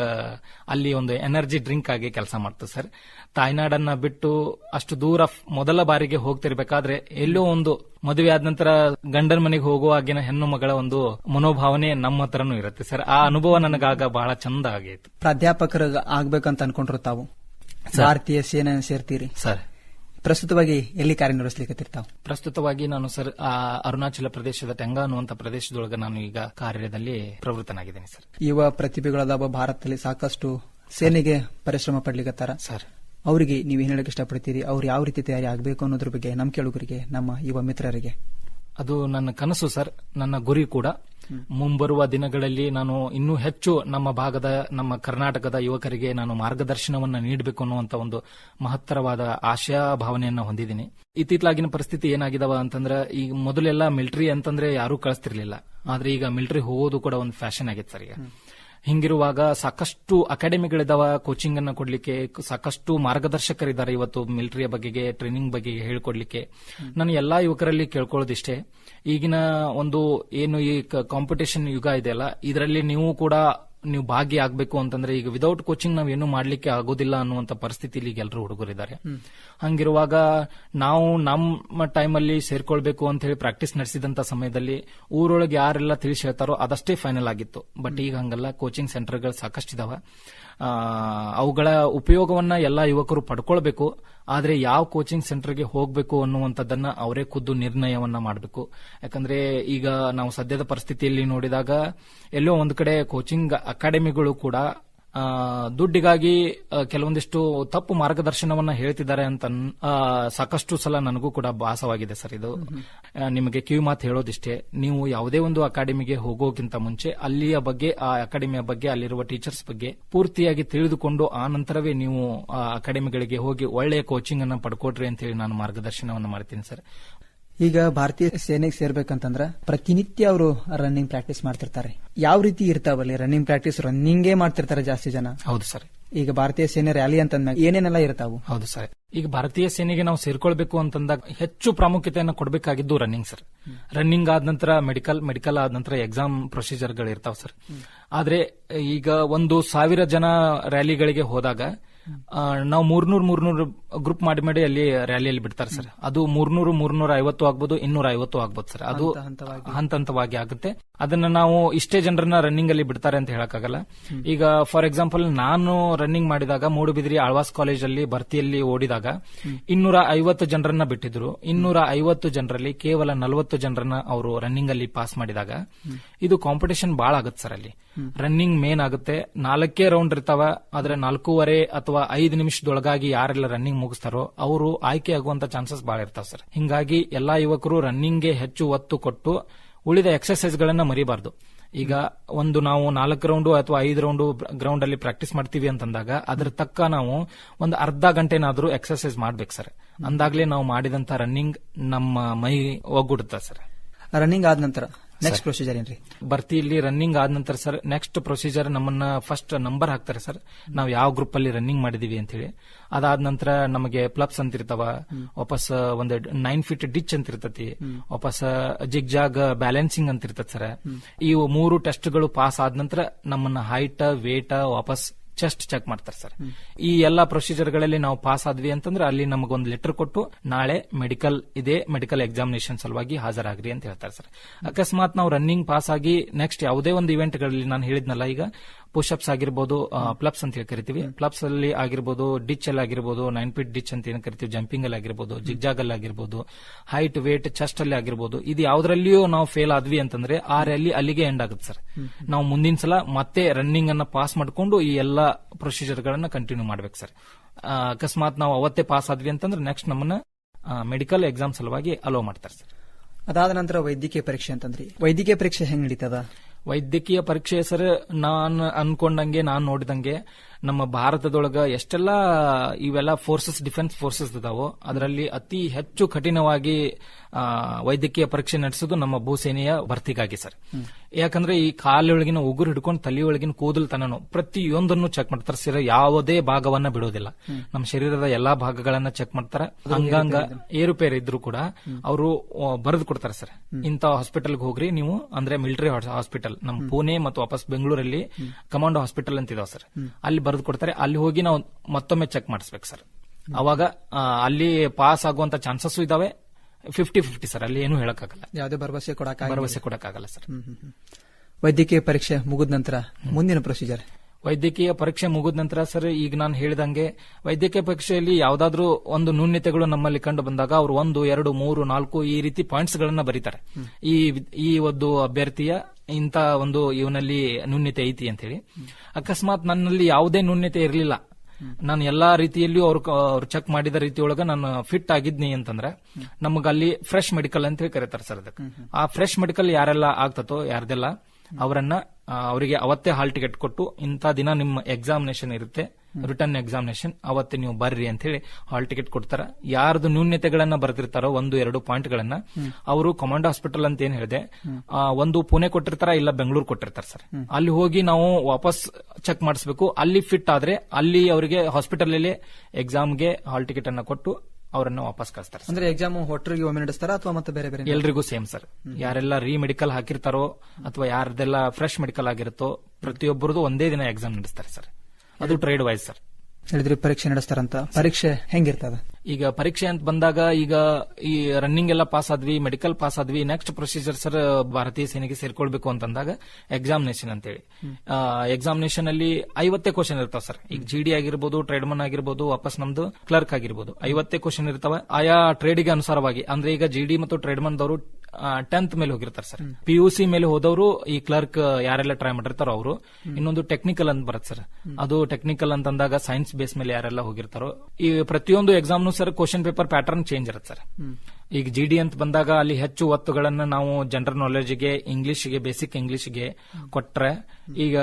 ಅಲ್ಲಿ ಒಂದು ಎನರ್ಜಿ ಡ್ರಿಂಕ್ ಆಗಿ ಕೆಲಸ ಮಾಡ್ತು ಸರ್. ತಾಯ್ನಾಡನ್ನ ಬಿಟ್ಟು ಅಷ್ಟು ದೂರ ಮೊದಲ ಬಾರಿಗೆ ಹೋಗ್ತಿರ್ಬೇಕಾದ್ರೆ ಎಲ್ಲೋ ಒಂದು ಮದುವೆ ಆದ ನಂತರ ಗಂಡನ ಮನೆಗೆ ಹೋಗುವಾಗಿನ ಹೆಣ್ಣು ಮಗಳ ಒಂದು ಮನೋಭಾವನೆ ನಮ್ಮ ಹತ್ರನೂ ಇರುತ್ತೆ ಸರ್. ಆ ಅನುಭವ ನನಗಾಗ ಬಹಳ ಚಂದ ಆಗೈತು. ಪ್ರಾಧ್ಯಾಪಕರು ಆಗ್ಬೇಕಂತ ಅನ್ಕೊಂಡ್ರು ತಾವು? ಭಾರತೀಯ ಸೇನೆ ಸೇರ್ತೀರಿ. ಸರ್. ಪ್ರಸ್ತುತವಾಗಿ ಎಲ್ಲಿ ಕಾರ್ಯನಿರ್ವಹಿಸಲಿಕ್ಕೆ ತಾವು ಪ್ರಸ್ತುತವಾಗಿ ನಾನು ಸರ್ ಆ ಅರುಣಾಚಲ ಪ್ರದೇಶದ ಟೆಂಗ ಅನ್ನುವಂತ ಪ್ರದೇಶದೊಳಗೆ ನಾನು ಈಗ ಕಾರ್ಯದಲ್ಲಿ ಪ್ರವೃತ್ತನಾಗಿದ್ದೇನೆ ಸರ್. ಯುವ ಪ್ರತಿಭೆಗಳದಾವ ಭಾರತದಲ್ಲಿ ಸಾಕಷ್ಟು ಸೇನೆಗೆ ಪರಿಶ್ರಮ ಪಡ್ಲಿಕತ್ತಾರ? ಸರ್. ಅವರಿಗೆ ನೀವು ಏನ್ ಹೇಳಕ್ಕೆ ಇಷ್ಟಪಡ್ತೀರಿ? ಅವ್ರು ಯಾವ ರೀತಿ ತಯಾರಿ ಆಗಬೇಕು ಅನ್ನೋದ್ರ ಬಗ್ಗೆ ನಮ್ಮ ಕೇಳುಗರಿಗೆ ನಮ್ಮ ಯುವ ಮಿತ್ರರಿಗೆ. ಅದು ನನ್ನ ಕನಸು ಸರ್ ನನ್ನ ಗುರಿ ಕೂಡ. ಮುಂಬರುವ ದಿನಗಳಲ್ಲಿ ನಾನು ಇನ್ನೂ ಹೆಚ್ಚು ನಮ್ಮ ಭಾಗದ ನಮ್ಮ ಕರ್ನಾಟಕದ ಯುವಕರಿಗೆ ನಾನು ಮಾರ್ಗದರ್ಶನವನ್ನು ನೀಡಬೇಕು ಅನ್ನುವಂತ ಒಂದು ಮಹತ್ತರವಾದ ಆಶಾ ಭಾವನೆಯನ್ನು ಹೊಂದಿದ್ದೀನಿ. ಇತ್ತಿತ್ಲಾಗಿನ ಪರಿಸ್ಥಿತಿ ಏನಾಗಿದಾವ ಅಂತಂದ್ರೆ ಈಗ ಮೊದಲೆಲ್ಲ ಮಿಲಿಟರಿ ಅಂತಂದ್ರೆ ಯಾರೂ ಕಳಿಸ್ತಿರ್ಲಿಲ್ಲ. ಆದ್ರೆ ಈಗ ಮಿಲಿಟರಿ ಹೋಗೋದು ಕೂಡ ಒಂದು ಫ್ಯಾಷನ್ ಆಗಿತ್ತು ಸರ್ ಈಗ. ಹಿಂಗಿರುವಾಗ ಸಾಕಷ್ಟು ಅಕಾಡೆಮಿಗಳಿದಾವ ಕೋಚಿಂಗ್ ಅನ್ನ ಕೊಡ್ಲಿಕ್ಕೆ, ಸಾಕಷ್ಟು ಮಾರ್ಗದರ್ಶಕರಿದ್ದಾರೆ ಇವತ್ತು ಮಿಲಿಟರಿಯ ಬಗೆಗೆ ಟ್ರೈನಿಂಗ್ ಬಗ್ಗೆ ಹೇಳ್ಕೊಡ್ಲಿಕ್ಕೆ. ನಾನು ಎಲ್ಲಾ ಯುವಕರಲ್ಲಿ ಕೇಳ್ಕೊಳ್ಳೋದಿಷ್ಟೇ. ಈಗಿನ ಒಂದು ಏನು ಈ ಕಾಂಪಿಟೇಷನ್ ಯುಗ ಇದೆಯಲ್ಲ, ಇದರಲ್ಲಿ ನೀವು ಕೂಡ ನೀವು ಭಾಗಿಯಾಗಬೇಕು ಅಂತಂದ್ರೆ ಈಗ ವಿದೌಟ್ ಕೋಚಿಂಗ್ ನಾವು ಏನು ಮಾಡ್ಲಿಕ್ಕೆ ಆಗೋದಿಲ್ಲ ಅನ್ನುವಂತ ಪರಿಸ್ಥಿತಿಲಿ ಈಗ ಎಲ್ಲರೂ ಹುಡುಗರಿದ್ದಾರೆ ಹಂಗಿರುವಾಗ ನಾವು ನಮ್ಮ ಟೈಮಲ್ಲಿ ಸೇರ್ಕೊಳ್ಬೇಕು ಅಂತ ಹೇಳಿ ಪ್ರಾಕ್ಟೀಸ್ ನಡೆಸಿದಂತ ಸಮಯದಲ್ಲಿ ಊರೊಳಗೆ ಯಾರೆಲ್ಲ ತಿಳಿಸಿ ಹೇಳ್ತಾರೋ ಅದಷ್ಟೇ ಫೈನಲ್ ಆಗಿತ್ತು. ಬಟ್ ಈಗ ಹಂಗಲ್ಲ ಕೋಚಿಂಗ್ ಸೆಂಟರ್ಗಳು ಸಾಕಷ್ಟಿದಾವ. ಅವುಗಳ ಉಪಯೋಗವನ್ನ ಎಲ್ಲಾ ಯುವಕರು ಪಡ್ಕೊಳ್ಬೇಕು. ಆದ್ರೆ ಯಾವ ಕೋಚಿಂಗ್ ಸೆಂಟರ್ಗೆ ಹೋಗಬೇಕು ಅನ್ನುವಂಥದ್ದನ್ನ ಅವರೇ ಖುದ್ದು ನಿರ್ಣಯವನ್ನ ಮಾಡಬೇಕು. ಯಾಕಂದ್ರೆ ಈಗ ನಾವು ಸದ್ಯದ ಪರಿಸ್ಥಿತಿಯಲ್ಲಿ ನೋಡಿದಾಗ ಎಲ್ಲೋ ಒಂದು ಕಡೆ ಕೋಚಿಂಗ್ ಅಕಾಡೆಮಿಗಳು ಕೂಡ ದುಡ್ಡಿಗಾಗಿ ಕೆಲವೊಂದಿಷ್ಟು ತಪ್ಪು ಮಾರ್ಗದರ್ಶನವನ್ನ ಹೇಳ್ತಿದ್ದಾರೆ ಅಂತ ಸಾಕಷ್ಟು ಸಲ ನನಗೂ ಕೂಡ ಭಾಸವಾಗಿದೆ ಸರ್ ಇದು. ನಿಮಗೆ ಕಿವಿ ಮಾತು ಹೇಳೋದಿಷ್ಟೇ ನೀವು ಯಾವುದೇ ಒಂದು ಅಕಾಡೆಮಿಗೆ ಹೋಗೋಕ್ಕಿಂತ ಮುಂಚೆ ಅಲ್ಲಿಯ ಬಗ್ಗೆ ಆ ಅಕಾಡೆಮಿಯ ಬಗ್ಗೆ ಅಲ್ಲಿರುವ ಟೀಚರ್ಸ್ ಬಗ್ಗೆ ಪೂರ್ತಿಯಾಗಿ ತಿಳಿದುಕೊಂಡು ಆ ನಂತರವೇ ನೀವು ಅಕಾಡೆಮಿಗಳಿಗೆ ಹೋಗಿ ಒಳ್ಳೆಯ ಕೋಚಿಂಗ್ ಅನ್ನ ಪಡ್ಕೊಟ್ರಿ ಅಂತ ಹೇಳಿ ನಾನು ಮಾರ್ಗದರ್ಶನವನ್ನು ಮಾಡ್ತೀನಿ ಸರ್. ಈಗ ಭಾರತೀಯ ಸೇನೆಗೆ ಸೇರ್ಬೇಕಂತಂದ್ರ ಪ್ರತಿನಿತ್ಯ ಅವರು ರನ್ನಿಂಗ್ ಪ್ರಾಕ್ಟೀಸ್ ಮಾಡ್ತಿರ್ತಾರೆ. ಯಾವ ರೀತಿ ಇರ್ತಾವಲ್ಲಿ ರನ್ನಿಂಗ್ ಪ್ರಾಕ್ಟೀಸ್ ರನ್ನಿಂಗೇ ಮಾಡ್ತಿರ್ತಾರೆ ಜಾಸ್ತಿ ಜನ? ಹೌದು ಸರ್. ಈಗ ಭಾರತೀಯ ಸೇನೆ ರ್ಯಾಲಿ ಅಂತಂದಾಗ ಏನೇನೆಲ್ಲ ಇರ್ತಾವು? ಹೌದು ಸರ್. ಈಗ ಭಾರತೀಯ ಸೇನೆಗೆ ನಾವು ಸೇರ್ಕೊಳ್ಬೇಕು ಅಂತಂದಾಗ ಹೆಚ್ಚು ಪ್ರಾಮುಖ್ಯತೆಯನ್ನು ಕೊಡಬೇಕಾಗಿದ್ದು ರನ್ನಿಂಗ್ ಸರ್. ರನ್ನಿಂಗ್ ಆದ ನಂತರ ಮೆಡಿಕಲ್ ಮೆಡಿಕಲ್ ಆದ ನಂತರ ಎಕ್ಸಾಮ್ ಪ್ರೊಸೀಜರ್ಗಳು ಇರ್ತಾವ ಸರ್. ಆದ್ರೆ ಈಗ ಒಂದು ಸಾವಿರ ಜನ ರ್ಯಾಲಿಗಳಿಗೆ ಹೋದಾಗ ನಾವು ಮೂರ್ನೂರ್ ಮೂರ್ನೂರು ಗ್ರೂಪ್ ಮಾಡಿ ಮಾಡಿ ಅಲ್ಲಿ ರ್ಯಾಲಿಯಲ್ಲಿ ಬಿಡ್ತಾರೆ ಸರ್ ಅದು ಮೂರ್ನೂರು ಮೂರ್ನೂರ ಐವತ್ತು ಆಗ್ಬೋದು ಇನ್ನೂರ ಐವತ್ತು ಆಗ್ಬೋದು ಸರ್ ಅದು. ಹಂತ ಹಂತವಾಗಿ. ಆಗುತ್ತೆ. ಅದನ್ನ ನಾವು ಇಷ್ಟೇ ಜನರನ್ನ ರನ್ನಿಂಗ್ ಅಲ್ಲಿ ಬಿಡ್ತಾರೆ ಅಂತ ಹೇಳಕ್ಕಾಗಲ್ಲ. ಈಗ ಫಾರ್ ಎಕ್ಸಾಂಪಲ್ ನಾನು ರನ್ನಿಂಗ್ ಮಾಡಿದಾಗ ಮೂಡುಬಿದ್ರಿ ಆಳ್ವಾಸ್ ಕಾಲೇಜ್ ಅಲ್ಲಿ ಭರ್ತಿಯಲ್ಲಿ ಓಡಿದಾಗ ಇನ್ನೂರ ಐವತ್ತು ಜನರನ್ನ ಬಿಟ್ಟಿದ್ರು. ಇನ್ನೂರ ಐವತ್ತು ಜನರಲ್ಲಿ ಕೇವಲ ನಲವತ್ತು ಜನರನ್ನ ಅವರು ರನ್ನಿಂಗ್ ಅಲ್ಲಿ ಪಾಸ್ ಮಾಡಿದಾಗ ಇದು ಕಾಂಪಿಟೇಷನ್ ಬಹಳ ಆಗುತ್ತೆ ಸರ್ ಅಲ್ಲಿ. ರನ್ನಿಂಗ್ ಮೇನ್ ಆಗುತ್ತೆ. ನಾಲ್ಕೇ ರೌಂಡ್ ಇರ್ತಾವ, ಆದ್ರೆ ನಾಲ್ಕೂವರೆ ಅಥವಾ ಐದು ನಿಮಿಷದೊಳಗಾಗಿ ಯಾರೆಲ್ಲ ರನ್ನಿಂಗ್ ಮುಗಿಸ್ತಾರೋ ಅವರು ಆಯ್ಕೆ ಆಗುವಂತ ಚಾನ್ಸಸ್ ಬಹಳ ಇರ್ತಾವ ಸರ್. ಹಿಂಗಾಗಿ ಎಲ್ಲಾ ಯುವಕರು ರನ್ನಿಂಗ್ಗೆ ಹೆಚ್ಚು ಒತ್ತು ಕೊಟ್ಟು ಉಳಿದ ಎಕ್ಸರ್ಸೈಸ್ ಗಳನ್ನ ಮರಿಬಾರ್ದು. ಈಗ ಒಂದು ನಾವು ನಾಲ್ಕು ರೌಂಡು ಅಥವಾ ಐದು ರೌಂಡು ಗ್ರೌಂಡ್ ಅಲ್ಲಿ ಪ್ರಾಕ್ಟೀಸ್ ಮಾಡ್ತೀವಿ ಅಂತಂದಾಗ ಅದ್ರ ತಕ್ಕ ನಾವು ಒಂದು ಅರ್ಧ ಗಂಟೆನಾದ್ರೂ ಎಕ್ಸರ್ಸೈಸ್ ಮಾಡ್ಬೇಕು ಸರ್. ಅಂದಾಗ್ಲೇ ನಾವು ಮಾಡಿದಂತ ರನ್ನಿಂಗ್ ನಮ್ಮ ಮೈ ಒಗ್ಗೂಡುತ್ತೆ ಸರ್. ರನ್ನಿಂಗ್ ಆದ ನಂತರ? ನೆಕ್ಸ್ಟ್ ಪ್ರೊಸೀಜರ್ ಏನ್ರಿ? ಭರ್ತಿಯಲ್ಲಿ ರನ್ನಿಂಗ್ ಆದ ನಂತರ ಸರ್ ನೆಕ್ಸ್ಟ್ ಪ್ರೊಸೀಜರ್ ನಮ್ಮನ್ನ ಫಸ್ಟ್ ನಂಬರ್ ಹಾಕ್ತಾರೆ ಸರ್ ನಾವು ಯಾವ ಗ್ರೂಪ್ ಅಲ್ಲಿ ರನ್ನಿಂಗ್ ಮಾಡಿದೀವಿ ಅಂತ ಹೇಳಿ ಅದಾದ ನಂತರ ನಮಗೆ ಪ್ಲಬ್ಸ್ ಅಂತ ಇರ್ತಾವ. ವಾಪಸ್ ಒಂದ್ ನೈನ್ ಫೀಟ್ ಡಿಚ್ ಅಂತ ಇರ್ತತಿ. ವಾಪಸ್ ಜಿಗ್ ಜಾಗ್ ಬ್ಯಾಲೆನ್ಸಿಂಗ್ ಅಂತ ಇರ್ತದೆ ಸರ್ ಈ ಮೂರು ಟೆಸ್ಟ್ಗಳು ಪಾಸ್ ಆದ ನಂತರ ನಮ್ಮನ್ನ ಹೈಟ್ ವೇಟ್ ವಾಪಸ್ ಚೆಸ್ಟ್ ಚೆಕ್ ಮಾಡ್ತಾರೆ ಸರ್. ಈ ಎಲ್ಲಾ ಪ್ರೊಸೀಜರ್ಗಳಲ್ಲಿ ನಾವು ಪಾಸ್ ಆದ್ವಿ ಅಂತಂದ್ರೆ ಅಲ್ಲಿ ನಮಗೊಂದು ಲೆಟರ್ ಕೊಟ್ಟು ನಾಳೆ ಮೆಡಿಕಲ್ ಇದೆ ಮೆಡಿಕಲ್ ಎಕ್ಸಾಮಿನೇಷನ್ ಸಲುವಾಗಿ ಹಾಜರಾಗ್ರಿ ಅಂತ ಹೇಳ್ತಾರೆ ಸರ್. ಅಕಸ್ಮಾತ್ ನಾವು ರನ್ನಿಂಗ್ ಪಾಸ್ ಆಗಿ ನೆಕ್ಸ್ಟ್ ಯಾವುದೇ ಒಂದು ಇವೆಂಟ್ಗಳಲ್ಲಿ ನಾನು ಹೇಳಿದ್ನಲ್ಲ ಈಗ ಪುಷಪ್ಸ್ ಆಗಿರ್ಬೋದು ಪ್ಲಬ್ಸ್ ಅಂತ ಹೇಳಿ ಕರಿತೀವಿ. ಪ್ಲಬ್ಸ್ ಅಲ್ಲಿ ಆಗಿರ್ಬೋದು ಡಿಚ್ ಅಲ್ಲಿ ಆಗಿರ್ಬೋದು ನೈನ್ ಫೀಟ್ ಡಿಚ್ ಅಂತ ಏನ್ ಕರಿತೀವಿ ಜಂಪಿಂಗ್ ಅಲ್ಲಿ ಆಗಿರ್ಬೋದು ಜಿಗ್ಜಾಗ್ ಅಲ್ಲಿ ಆಗಿರ್ಬೋದು ಹೈಟ್ ವೇಟ್ ಚೆಸ್ಟ್ ಅಲ್ಲಿ ಆಗಿರ್ಬೋದು ಇದು ಯಾವ್ದ್ರಲ್ಲಿಯೂ ನಾವು ಫೇಲ್ ಆದ್ವಿ ಅಂತಂದ್ರೆ ಆ ರ್ಯಾಲಿ ಅಲ್ಲಿಗೆ ಎಂಡ್ ಆಗುತ್ತೆ ಸರ್. ನಾವು ಮುಂದಿನ ಸಲ ಮತ್ತೆ ರನ್ನಿಂಗ್ ಅನ್ನ ಪಾಸ್ ಮಾಡಿಕೊಂಡು ಈ ಎಲ್ಲಾ ಪ್ರೊಸೀಜರ್ ಗಳನ್ನ ಕಂಟಿನ್ಯೂ ಮಾಡ್ಬೇಕು ಸರ್. ಅಕಸ್ಮಾತ್ ನಾವು ಅವತ್ತೇ ಪಾಸ್ ಆದ್ವಿ ಅಂತಂದ್ರೆ ನೆಕ್ಸ್ಟ್ ನಮ್ಮನ್ನ ಮೆಡಿಕಲ್ ಎಕ್ಸಾಮ್ ಸಲುವಾಗಿ ಅಲೋ ಮಾಡ್ತಾರೆ ಸರ್. ಅದಾದ ನಂತರ ವೈದ್ಯಕೀಯ ಪರೀಕ್ಷೆ ಅಂತಂದ್ರಿ. ವೈದ್ಯಕೀಯ ಪರೀಕ್ಷೆ ಹೆಂಗ್ ನಡೀತದ? ವೈದ್ಯಕೀಯ ಪರೀಕ್ಷೆ ಸರ್ ನಾನು ಅನ್ಕೊಂಡಂಗೆ ನಾನು ನೋಡಿದಂಗೆ ನಮ್ಮ ಭಾರತದೊಳಗ ಎಷ್ಟೆಲ್ಲ ಇವೆಲ್ಲ ಫೋರ್ಸಸ್ ಡಿಫೆನ್ಸ್ ಫೋರ್ಸಸ್ ಇದಾವೋ ಅದರಲ್ಲಿ ಅತಿ ಹೆಚ್ಚು ಕಠಿಣವಾಗಿ ವೈದ್ಯಕೀಯ ಪರೀಕ್ಷೆ ನಡೆಸೋದು ನಮ್ಮ ಭೂಸೇನೆಯ ಭರ್ತಿಗಾಗಿ ಸರ್. ಯಾಕಂದ್ರೆ ಈ ಕಾಲೊಳಗಿನ ಉಗುರು ಹಿಡ್ಕೊಂಡು ತಲೆಯೊಳಗಿನ ಕೂದಲು ತನನು ಪ್ರತಿಯೊಂದನ್ನು ಚೆಕ್ ಮಾಡ್ತಾರೆ. ಸರ್ ಯಾವುದೇ ಭಾಗವನ್ನ ಬಿಡೋದಿಲ್ಲ. ನಮ್ಮ ಶರೀರದ ಎಲ್ಲಾ ಭಾಗಗಳನ್ನ ಚೆಕ್ ಮಾಡ್ತಾರೆ. ಅಂಗಾಂಗ ಏರುಪೇರು ಇದ್ರು ಕೂಡ. ಅವರು ಬರೆದು ಕೊಡ್ತಾರೆ ಸರ್. ಇಂಥ ಹಾಸ್ಪಿಟಲ್ಗೆ ಹೋಗ್ರಿ ನೀವು ಅಂದ್ರೆ ಮಿಲಿಟರಿ ಹಾಸ್ಪಿಟಲ್ ನಮ್ಮ ಪುಣೆ ಮತ್ತು ವಾಪಸ್ ಬೆಂಗಳೂರಲ್ಲಿ ಕಮಾಂಡೋ ಹಾಸ್ಪಿಟಲ್ ಅಂತ ಇದಾವ ಸರ್. ಅಲ್ಲಿ ಬರೆದು ಕೊಡ್ತಾರೆ. ಅಲ್ಲಿ ಹೋಗಿ ನಾವು ಮತ್ತೊಮ್ಮೆ ಚೆಕ್ ಮಾಡಿಸ್ಬೇಕು ಸರ್. ಅವಾಗ ಅಲ್ಲಿ ಪಾಸ್ ಆಗುವಂತ ಚಾನ್ಸಸ್ ಇದಾವೆ. ಫಿಫ್ಟಿ ಫಿಫ್ಟಿ ಸರ್ ಅಲ್ಲಿ ಏನು ಹೇಳಕ್ಕಾಗಲ್ಲ. ಯಾವುದೇ ಭರವಸೆ ಕೊಡಕ ಭರವಸೆ ಕೊಡಕ್ಕಾಗಲ್ಲ ಸರ್ ವೈದ್ಯಕೀಯ ಪರೀಕ್ಷೆ ಮುಗಿದ ನಂತರ ಮುಂದಿನ ಪ್ರೊಸೀಜರ್ ವೈದ್ಯಕೀಯ ಪರೀಕ್ಷೆ ಮುಗಿದ ನಂತರ ಸರ್ ಈಗ ನಾನು ಹೇಳಿದಂಗೆ ವೈದ್ಯಕೀಯ ಪರೀಕ್ಷೆಯಲ್ಲಿ ಯಾವ್ದಾದ್ರು ಒಂದು ನ್ಯೂನ್ಯತೆಗಳು ನಮ್ಮಲ್ಲಿ ಕಂಡು ಬಂದಾಗ ಅವರು ಒಂದು ಎರಡು ಮೂರು ನಾಲ್ಕು ಈ ರೀತಿ ಪಾಯಿಂಟ್ಸ್ ಗಳನ್ನ ಬರೀತಾರೆ. ಈ ಈ ಒಂದು ಅಭ್ಯರ್ಥಿಯ ಇಂತ ಒಂದು ಇವನಲ್ಲಿ ನ್ಯೂನ್ಯತೆ ಐತಿ ಅಂತ ಹೇಳಿ ಅಕಸ್ಮಾತ್ ನನ್ನಲ್ಲಿ ಯಾವುದೇ ನ್ಯೂನ್ಯತೆ ಇರಲಿಲ್ಲ ನಾನು ಎಲ್ಲಾ ರೀತಿಯಲ್ಲಿಯೂ ಅವ್ರು ಅವ್ರು ಚೆಕ್ ಮಾಡಿದ ರೀತಿಯೊಳಗ ನಾನು ಫಿಟ್ ಆಗಿದ್ನಿ ಅಂತಂದ್ರೆ ನಮಗ ಅಲ್ಲಿ ಫ್ರೆಶ್ ಮೆಡಿಕಲ್ ಅಂತ ಹೇಳಿ ಕರೀತಾರೆ ಸರ್ ಅದಕ್ಕೆ. ಆ ಫ್ರೆಶ್ ಮೆಡಿಕಲ್ ಯಾರೆಲ್ಲ ಆಗ್ತತೋ ಯಾರ್ದೆಲ್ಲ ಅವರನ್ನ ಅವರಿಗೆ ಅವತ್ತೇ ಹಾಲ್ ಟಿಕೆಟ್ ಕೊಟ್ಟು ಇಂಥ ದಿನ ನಿಮ್ಮ ಎಕ್ಸಾಮಿನೇಷನ್ ಇರುತ್ತೆ ರಿಟರ್ನ್ ಎಕ್ಸಾಮಿನೇಷನ್ ಅವತ್ತೇ ನೀವು ಬರ್ರಿ ಅಂತ ಹೇಳಿ ಹಾಲ್ ಟಿಕೆಟ್ ಕೊಡ್ತಾರ. ಯಾರ್ದು ನ್ಯೂನ್ಯತೆಗಳನ್ನ ಬರ್ತಿರ್ತಾರೋ ಒಂದು ಎರಡು ಪಾಯಿಂಟ್ ಗಳನ್ನ ಅವರು ಕಮಾಂಡ್ ಹಾಸ್ಪಿಟಲ್ ಅಂತ ಏನ್ ಹೇಳಿದೆ ಒಂದು ಪುಣೆ ಕೊಟ್ಟಿರ್ತಾರ ಇಲ್ಲ ಬೆಂಗಳೂರು ಕೊಟ್ಟಿರ್ತಾರ ಸರ್. ಅಲ್ಲಿ ಹೋಗಿ ನಾವು ವಾಪಸ್ ಚೆಕ್ ಮಾಡಿಸ್ಬೇಕು. ಅಲ್ಲಿ ಫಿಟ್ ಆದ್ರೆ ಅಲ್ಲಿ ಅವರಿಗೆ ಹಾಸ್ಪಿಟಲ್ ಅಲ್ಲಿ ಎಕ್ಸಾಮ್ಗೆ ಹಾಲ್ ಟಿಕೆಟ್ ಅನ್ನ ಕೊಟ್ಟು ಅವರನ್ನ ವಾಪಸ್ ಕಳಿಸ್ತಾರೆ. ಅಂದ್ರೆ ಎಕ್ಸಾಮ್ ಒಟ್ಟರಿಗೆ ಒಮ್ಮೆ ನಡೆಸ್ತಾರ ಅಥವಾ ಮತ್ತೆ ಬೇರೆ ಬೇರೆ ಎಲ್ರಿಗೂ ಸೇಮ್ ಸರ್. ಯಾರೆಲ್ಲ ರೀ ಮೆಡಿಕಲ್ ಹಾಕಿರ್ತಾರೋ ಅಥವಾ ಯಾರ್ದೆಲ್ಲ ಫ್ರೆಶ್ ಮೆಡಿಕಲ್ ಆಗಿರುತ್ತೋ ಪ್ರತಿಯೊಬ್ಬರದು ಒಂದೇ ದಿನ ಎಕ್ಸಾಮ್ ನಡೆಸ್ತಾರೆ ಸರ್. ಅದು ಟ್ರೇಡ್ ವೈಸ್ ಸರ್. ಹೇಳಿದ್ರಿ ಪರೀಕ್ಷೆ ನಡೆಸ್ತಾರಂತ. ಪರೀಕ್ಷೆ ಹೆಂಗಿರ್ತದ? ಈಗ ಪರೀಕ್ಷೆ ಅಂತ ಬಂದಾಗ ಈಗ ಈ ರನ್ನಿಂಗ್ ಎಲ್ಲ ಪಾಸ್ ಆದ್ವಿ ಮೆಡಿಕಲ್ ಪಾಸ್ ಆದ್ವಿ. ನೆಕ್ಸ್ಟ್ ಪ್ರೊಸೀಜರ್ ಸರ್ ಭಾರತೀಯ ಸೇನೆಗೆ ಸೇರ್ಕೊಳ್ಬೇಕು ಅಂತಂದಾಗ ಎಕ್ಸಾಮಿನೇಷನ್ ಅಂತೇಳಿ. ಎಕ್ಸಾಮಿನೇಷನ್ ಅಲ್ಲಿ ಐವತ್ತೇ ಕ್ವಶನ್ ಇರ್ತಾವ ಸರ್. ಈಗ ಜಿ ಡಿ ಆಗಿರ್ಬೋದು ಟ್ರೇಡ್ಮನ್ ಆಗಿರ್ಬೋದು, ವಾಪಸ್ ನಮ್ದು ಕ್ಲರ್ಕ್ ಆಗಿರ್ಬೋದು. ಐವತ್ತೇ ಕ್ವಶನ್ ಇರ್ತಾವ. ಆಯಾ ಟ್ರೇಡ್ಗೆ ಅನುಸಾರವಾಗಿ. ಅಂದ್ರೆ ಈಗ ಜಿ ಡಿ ಮತ್ತು ಟ್ರೇಡ್ಮನ್ ದವರು ಟೆಂತ್ ಮೇಲೆ ಹೋಗಿರ್ತಾರೆ ಸರ್. ಪಿ ಯು ಸಿ ಮೇಲೆ ಹೋದವರು ಈ ಕ್ಲರ್ಕ್ ಯಾರೆಲ್ಲ ಟ್ರೈ ಮಾಡಿರ್ತಾರೋ ಅವರು. ಇನ್ನೊಂದು ಟೆಕ್ನಿಕಲ್ ಅಂತ ಬರುತ್ತೆ ಸರ್. ಅದು ಟೆಕ್ನಿಕಲ್ ಅಂತಂದಾಗ ಸೈನ್ಸ್ ಬೇಸ್ ಮೇಲೆ ಯಾರೆಲ್ಲ ಹೋಗಿರ್ತಾರೋ. ಈ ಪ್ರತಿಯೊಂದು ಎಕ್ಸಾಮ್ನು sir question paper pattern change ಇರುತ್ತೆ ಸರ್. ಈಗ ಜಿ ಡಿ ಅಂತ ಬಂದಾಗ ಅಲ್ಲಿ ಹೆಚ್ಚು ಒತ್ತುಗಳನ್ನ ನಾವು ಜನರಲ್ ನಾಲೆಜ್ಗೆ ಇಂಗ್ಲಿಷ್ಗೆ, ಬೇಸಿಕ್ ಇಂಗ್ಲಿಷ್ಗೆ ಕೊಟ್ರೆ ಈಗ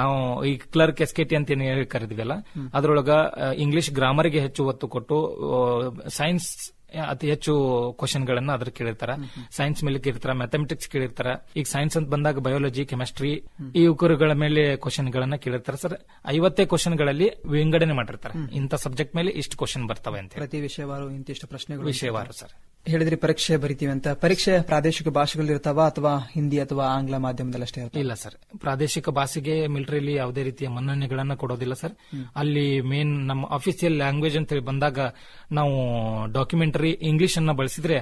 ನಾವು ಈ ಕ್ಲರ್ಕ್ ಎಸ್ ಕೆ ಟಿ ಅಂತ ಏನು ಕರೆದಿವಲ್ಲ, ಅದ್ರೊಳಗ ಇಂಗ್ಲಿಷ್ ಗ್ರಾಮರ್ಗೆ ಹೆಚ್ಚು ಒತ್ತು ಕೊಟ್ಟು ಸೈನ್ಸ್ ಅತಿ ಹೆಚ್ಚು ಕ್ವಶನ್ ಗಳನ್ನ ಅದ್ರ ಕೇಳಿರ್ತಾರ. ಸೈನ್ಸ್ ಮೇಲೆ ಕೇಳಿರ್ತಾರ ಮ್ಯಾಥಮೆಟಿಕ್ಸ್ ಕೇಳಿರ್ತಾರ. ಈಗ ಸೈನ್ಸ್ ಅಂತ ಬಂದಾಗ ಬಯೋಲಜಿ ಕೆಮಿಸ್ಟ್ರಿ ಈ ಉಕರುಗಳ ಮೇಲೆ ಕ್ವಶನ್ ಗಳನ್ನ ಕೇಳಿರ್ತಾರ. ಸರ್ ಐವತ್ತೇ ಕ್ವಶನ್ಗಳಲ್ಲಿ ವಿಂಗಡಣೆ ಮಾಡಿರ್ತಾರೆ. ಇಂಥ ಸಬ್ಜೆಕ್ಟ್ ಮೇಲೆ ಇಷ್ಟು ಕ್ವಶನ್ ಬರ್ತವೆ ಅಂತ ಪ್ರತಿ ವಿಷಯವಾರು ಇಂತಿಷ್ಟು ಪ್ರಶ್ನೆಗಳು ವಿಷಯವಾರು ಸರ್. ಹೇಳಿದ್ರಿ ಪರೀಕ್ಷೆ ಬರಿತೀವಿ ಅಂತ. ಪರೀಕ್ಷೆ ಪ್ರಾದೇಶಿಕ ಭಾಷೆಗಳಲ್ಲಿ ಇರ್ತಾವ ಅಥವಾ ಹಿಂದಿ ಅಥವಾ ಆಂಗ್ಲ ಮಾಧ್ಯಮದಲ್ಲಿ ಅಷ್ಟೇ ಇಲ್ಲ ಸರ್. ಪ್ರಾದೇಶಿಕ ಭಾಷೆಗೆ ಮಿಲಿಟರಿಲಿ ಯಾವುದೇ ರೀತಿಯ ಮನ್ನಣೆಗಳನ್ನ ಕೊಡೋದಿಲ್ಲ ಸರ್. ಅಲ್ಲಿ ಮೇನ್ ನಮ್ಮ ಅಫಿಸಿಯಲ್ ಲ್ಯಾಂಗ್ವೇಜ್ ಅಂತ ಹೇಳಿ ಬಂದಾಗ ನಾವು ಡಾಕ್ಯುಮೆಂಟರಿ ಇಂಗ್ಲಿಷ್ ಅನ್ನ ಬಳಸಿದ್ರೆ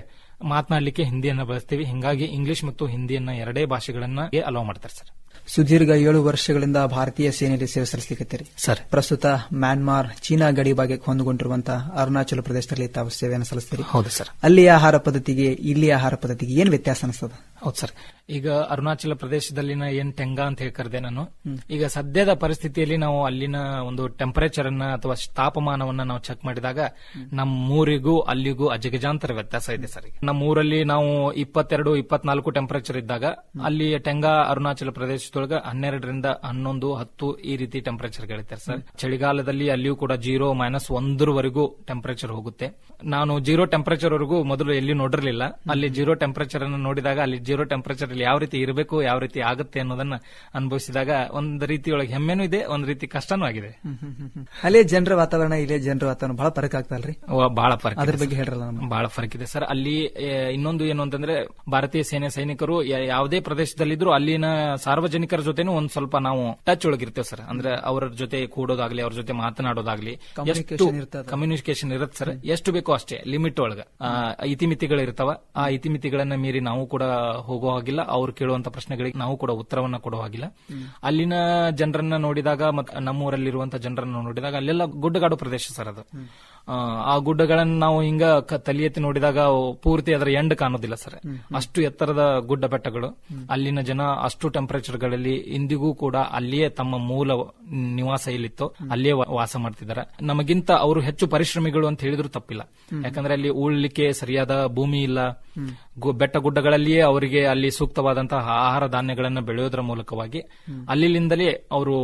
ಮಾತನಾಡಲಿಕ್ಕೆ ಹಿಂದಿಯನ್ನ ಬಳಸ್ತೀವಿ. ಹಿಂಗಾಗಿ ಇಂಗ್ಲಿಷ್ ಮತ್ತು ಹಿಂದಿಯನ್ನ ಎರಡೇ ಭಾಷೆಗಳನ್ನ ಅಲೋ ಮಾಡ್ತಾರೆ ಸರ್. ಸುದೀರ್ಘ ಏಳು ವರ್ಷಗಳಿಂದ ಭಾರತೀಯ ಸೇನೆಯಲ್ಲಿ ಸೇವೆ ಸಲ್ಲಿಸಲಿಕ್ಕೆ ಸರ್. ಪ್ರಸ್ತುತ ಮ್ಯಾನ್ಮಾರ್ ಚೀನಾ ಗಡಿ ಭಾಗಕ್ಕೆ ಹೊಂದಿಕೊಂಡಿರುವಂತಹ ಅರುಣಾಚಲ ಪ್ರದೇಶದಲ್ಲಿ ತಾವು ಸೇವೆಯನ್ನು ಸಲ್ಲಿಸ್ತೀರಿ. ಹೌದು ಸರ್. ಅಲ್ಲಿಯ ಆಹಾರ ಪದ್ಧತಿಗೆ ಇಲ್ಲಿ ಆಹಾರ ಪದ್ಧತಿಗೆ ಏನ್ ವ್ಯತ್ಯಾಸ ಅನಿಸ್ತದ? ಹೌದು ಸರ್. ಈಗ ಅರುಣಾಚಲ ಪ್ರದೇಶದಲ್ಲಿನ ಏನ್ ಟೆಂಗಾ ಅಂತ ಹೇಳಿ ಕರೆದೆ ನಾನು. ಈಗ ಸದ್ಯದ ಪರಿಸ್ಥಿತಿಯಲ್ಲಿ ನಾವು ಅಲ್ಲಿನ ಒಂದು ಟೆಂಪರೇಚರ್ ಅನ್ನ ಅಥವಾ ತಾಪಮಾನವನ್ನ ನಾವು ಚೆಕ್ ಮಾಡಿದಾಗ ನಮ್ಮ ನಮ್ಮೂರಿಗೂ ಅಲ್ಲಿಗೂ ಅಜಗಜಾಂತರ ವ್ಯತ್ಯಾಸ ಇದೆ ಸರ್ ನಮ್ಮ ಊರಲ್ಲಿ ನಾವು ಇಪ್ಪತ್ತೆರಡು ಇಪ್ಪತ್ನಾಲ್ಕು ಟೆಂಪರೇಚರ್ ಇದ್ದಾಗ ಅಲ್ಲಿ ಟೆಂಗಾ ಅರುಣಾಚಲ ಪ್ರದೇಶದೊಳಗ ಹನ್ನೆರಡರಿಂದ ಹನ್ನೊಂದು ಹತ್ತು ಈ ರೀತಿ ಟೆಂಪರೇಚರ್ ಗಳಿರ್ತಾರೆ ಸರ್ ಚಳಿಗಾಲದಲ್ಲಿ ಅಲ್ಲಿಯೂ ಕೂಡ ಜೀರೋ ಮೈನಸ್ ಒಂದರವರೆಗೂ ಟೆಂಪರೇಚರ್ ಹೋಗುತ್ತೆ. ನಾನು ಜೀರೋ ಟೆಂಪರೇಚರ್ ವರೆಗೂ ಮೊದಲು ಎಲ್ಲಿ ನೋಡಿರಲಿಲ್ಲ. ಅಲ್ಲಿ ಜೀರೋ ಟೆಂಪರೇಚರ್ ಅನ್ನು ನೋಡಿದಾಗ ಅಲ್ಲಿ ಜೀರೋ ಟೆಂಪರೇಚರ್ ಅಲ್ಲಿ ಯಾವ ರೀತಿ ಇರಬೇಕು ಯಾವ ರೀತಿ ಆಗುತ್ತೆ ಅನ್ನೋದನ್ನ ಅನುಭವಿಸಿದಾಗ ಒಂದ್ ರೀತಿಯೊಳಗೆ ಹೆಮ್ಮೆನೂ ಇದೆ ಒಂದ್ ರೀತಿ ಕಷ್ಟನೂ ಆಗಿದೆ. ಅಲ್ಲಿ ಜನರ ವಾತಾವರಣ ಇಲ್ಲಿ ಜನರ ವಾತಾವರಣ ಬಹಳ ಫರಕ್ ಆಗ್ತಲ್ರಿ ಬಹಳ ಫರಕ್ ಅದ್ರ ಬಗ್ಗೆ ಹೇಳ ಬಹಳ ಫರಕ್ ಇದೆ ಸರ್ ಅಲ್ಲಿ ಇನ್ನೊಂದು ಏನು ಅಂತಂದ್ರೆ ಭಾರತೀಯ ಸೇನೆ ಸೈನಿಕರು ಯಾವುದೇ ಪ್ರದೇಶದಲ್ಲಿದ್ರು ಅಲ್ಲಿನ ಸಾರ್ವಜನಿಕರ ಜೊತೆನೂ ಒಂದ್ ಸ್ವಲ್ಪ ನಾವು ಟಚ್ ಒಳಗಿರ್ತೇವೆ ಸರ್. ಅಂದ್ರೆ ಅವರ ಜೊತೆ ಕೂಡೋದಾಗ್ಲಿ ಅವ್ರ ಜೊತೆ ಮಾತನಾಡೋದಾಗ್ಲಿ ಎಷ್ಟು ಕಮ್ಯುನಿಕೇಶನ್ ಇರುತ್ತೆ ಸರ್. ಎಷ್ಟು ಬೇಕೋ ಅಷ್ಟೇ ಲಿಮಿಟ್ ಒಳಗ. ಇತಿಮಿತಿಗಳು ಇರ್ತಾವ. ಆ ಇತಿಮಿತಿಗಳನ್ನ ಮೀರಿ ನಾವು ಕೂಡ ಹೋಗೋ ಹಾಗಿಲ್ಲ. ಅವ್ರು ಕೇಳುವಂತ ಪ್ರಶ್ನೆಗಳಿಗೆ ನಾವು ಕೂಡ ಉತ್ತರವನ್ನ ಕೊಡೋ ಹಾಗಿಲ್ಲ. ಅಲ್ಲಿನ ಜನರನ್ನ ನೋಡಿದಾಗ ಮತ್ತೆ ನಮ್ಮೂರಲ್ಲಿರುವಂತ ಜನರನ್ನ ನೋಡಿದಾಗ ಅಲ್ಲೆಲ್ಲ ಗುಡ್ಡಗಾಡು ಪ್ರದೇಶ ಸರ್ ಅದು. ಆ, ಗುಡ್ಡಗಳನ್ನ ನಾವು ಹಿಂಗ ತಲೆ ಎತ್ತಿ ನೋಡಿದಾಗ ಪೂರ್ತಿ ಅದರ ಎಂಡ್ ಕಾಣೋದಿಲ್ಲ ಸರ್. ಅಷ್ಟು ಎತ್ತರದ ಗುಡ್ಡ ಬೆಟ್ಟಗಳು. ಅಲ್ಲಿನ ಜನ ಅಷ್ಟು ಟೆಂಪರೇಚರ್ಗಳಲ್ಲಿ ಇಂದಿಗೂ ಕೂಡ ಅಲ್ಲಿಯೇ ತಮ್ಮ ಮೂಲ ನಿವಾಸ ಇಲ್ಲಿತ್ತು. ಅಲ್ಲಿಯೇ ವಾಸ ಮಾಡ್ತಿದ್ದಾರೆ. ನಮಗಿಂತ ಅವರು ಹೆಚ್ಚು ಪರಿಶ್ರಮಿಗಳು ಅಂತ ಹೇಳಿದ್ರು ತಪ್ಪಿಲ್ಲ. ಯಾಕಂದ್ರೆ ಅಲ್ಲಿ ಉಳ್ಲಿಕ್ಕೆ ಸರಿಯಾದ ಭೂಮಿ ಇಲ್ಲ. ಬೆಟ್ಟ ಗುಡ್ಡಗಳಲ್ಲಿಯೇ ಅವರಿಗೆ ಅಲ್ಲಿ ಸೂಕ್ತವಾದಂತಹ ಆಹಾರ ಧಾನ್ಯಗಳನ್ನು ಬೆಳೆಯೋದ್ರ ಮೂಲಕವಾಗಿ ಅಲ್ಲಿಂದಲೇ ಅವರು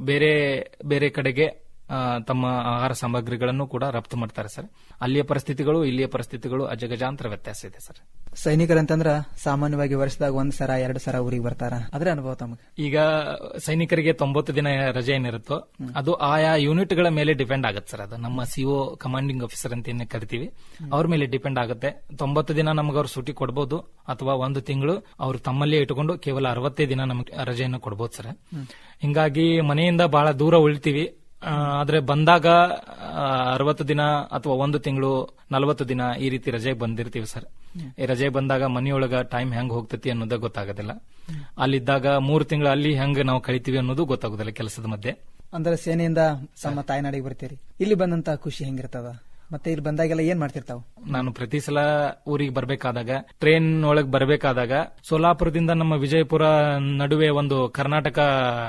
ಬೇರೆ ಬೇರೆ ಕಡೆಗೆ ತಮ್ಮ ಆಹಾರ ಸಾಮಗ್ರಿಗಳನ್ನು ಕೂಡ ರಫ್ತು ಮಾಡ್ತಾರೆ ಸರ್. ಅಲ್ಲಿಯ ಪರಿಸ್ಥಿತಿಗಳು ಇಲ್ಲಿಯ ಪರಿಸ್ಥಿತಿಗಳು ಅಜಗಜಾಂತರ ವ್ಯತ್ಯಾಸ ಇದೆ ಸರ್. ಸೈನಿಕರಂತಂದ್ರ ಸಾಮಾನ್ಯವಾಗಿ ವರ್ಷದಾಗ ಒಂದ್ ಸರ ಎರಡ್ ಸರ ಊರಿಗೆ ಬರ್ತಾರ. ಅದ್ರ ಅನುಭವ ತಮಗೆ? ಈಗ ಸೈನಿಕರಿಗೆ ತೊಂಬತ್ತು ದಿನ ರಜೆ ಏನಿರುತ್ತೋ ಅದು ಆಯಾ ಯೂನಿಟ್ಗಳ ಮೇಲೆ ಡಿಪೆಂಡ್ ಆಗುತ್ತೆ ಸರ್. ಅದು ನಮ್ಮ ಸಿಒ ಕಮಾಂಡಿಂಗ್ ಆಫೀಸರ್ ಅಂತ ಏನ್ ಕರಿತೀವಿ ಅವ್ರ ಮೇಲೆ ಡಿಪೆಂಡ್ ಆಗುತ್ತೆ. ತೊಂಬತ್ತು ದಿನ ನಮ್ಗೆ ಅವ್ರು ಸೂಟಿ ಕೊಡಬಹುದು ಅಥವಾ ಒಂದು ತಿಂಗಳು ಅವ್ರು ತಮ್ಮಲ್ಲೇ ಇಟ್ಟುಕೊಂಡು ಕೇವಲ ಅರವತ್ತೇ ದಿನ ನಮಗೆ ರಜೆಯನ್ನು ಕೊಡಬಹುದು ಸರ್. ಹಿಂಗಾಗಿ ಮನೆಯಿಂದ ಬಹಳ ದೂರ ಉಳಿತೀವಿ. ಆದ್ರೆ ಬಂದಾಗ ಅರವತ್ತು ದಿನ ಅಥವಾ ಒಂದು ತಿಂಗಳು ನಲವತ್ತು ದಿನ ಈ ರೀತಿ ರಜೆ ಬಂದಿರ್ತೀವಿ ಸರ್. ಈ ರಜೆ ಬಂದಾಗ ಮನೆಯೊಳಗ ಟೈಮ್ ಹೆಂಗ್ ಹೋಗ್ತತಿ ಅನ್ನೋದೇ ಗೊತ್ತಾಗೋದಿಲ್ಲ. ಅಲ್ಲಿದ್ದಾಗ ಮೂರು ತಿಂಗಳು ಅಲ್ಲಿ ಹೆಂಗ್ ನಾವು ಕಳಿತೀವಿ ಅನ್ನೋದು ಗೊತ್ತಾಗೋದಿಲ್ಲ ಕೆಲಸದ ಮಧ್ಯೆ. ಅಂದ್ರೆ ಸೇನೆಯಿಂದ ನಮ್ಮ ತಾಯ್ನಾಡಿಗೆ ಬರ್ತೀರಿ. ಇಲ್ಲಿ ಬಂದಂತ ಖುಷಿ ಹೆಂಗಿರ್ತದ? ಮತ್ತೆ ಇಲ್ಲಿ ಬಂದಾಗೆಲ್ಲ ಏನ್ ಮಾಡ್ತಿರ್ತಾವ? ನಾನು ಪ್ರತಿ ಸಲ ಊರಿಗೆ ಬರ್ಬೇಕಾದಾಗ ಟ್ರೈನ್ ಒಳಗೆ ಬರಬೇಕಾದಾಗ ಸೋಲಾಪುರದಿಂದ ನಮ್ಮ ವಿಜಯಪುರ ನಡುವೆ ಒಂದು ಕರ್ನಾಟಕ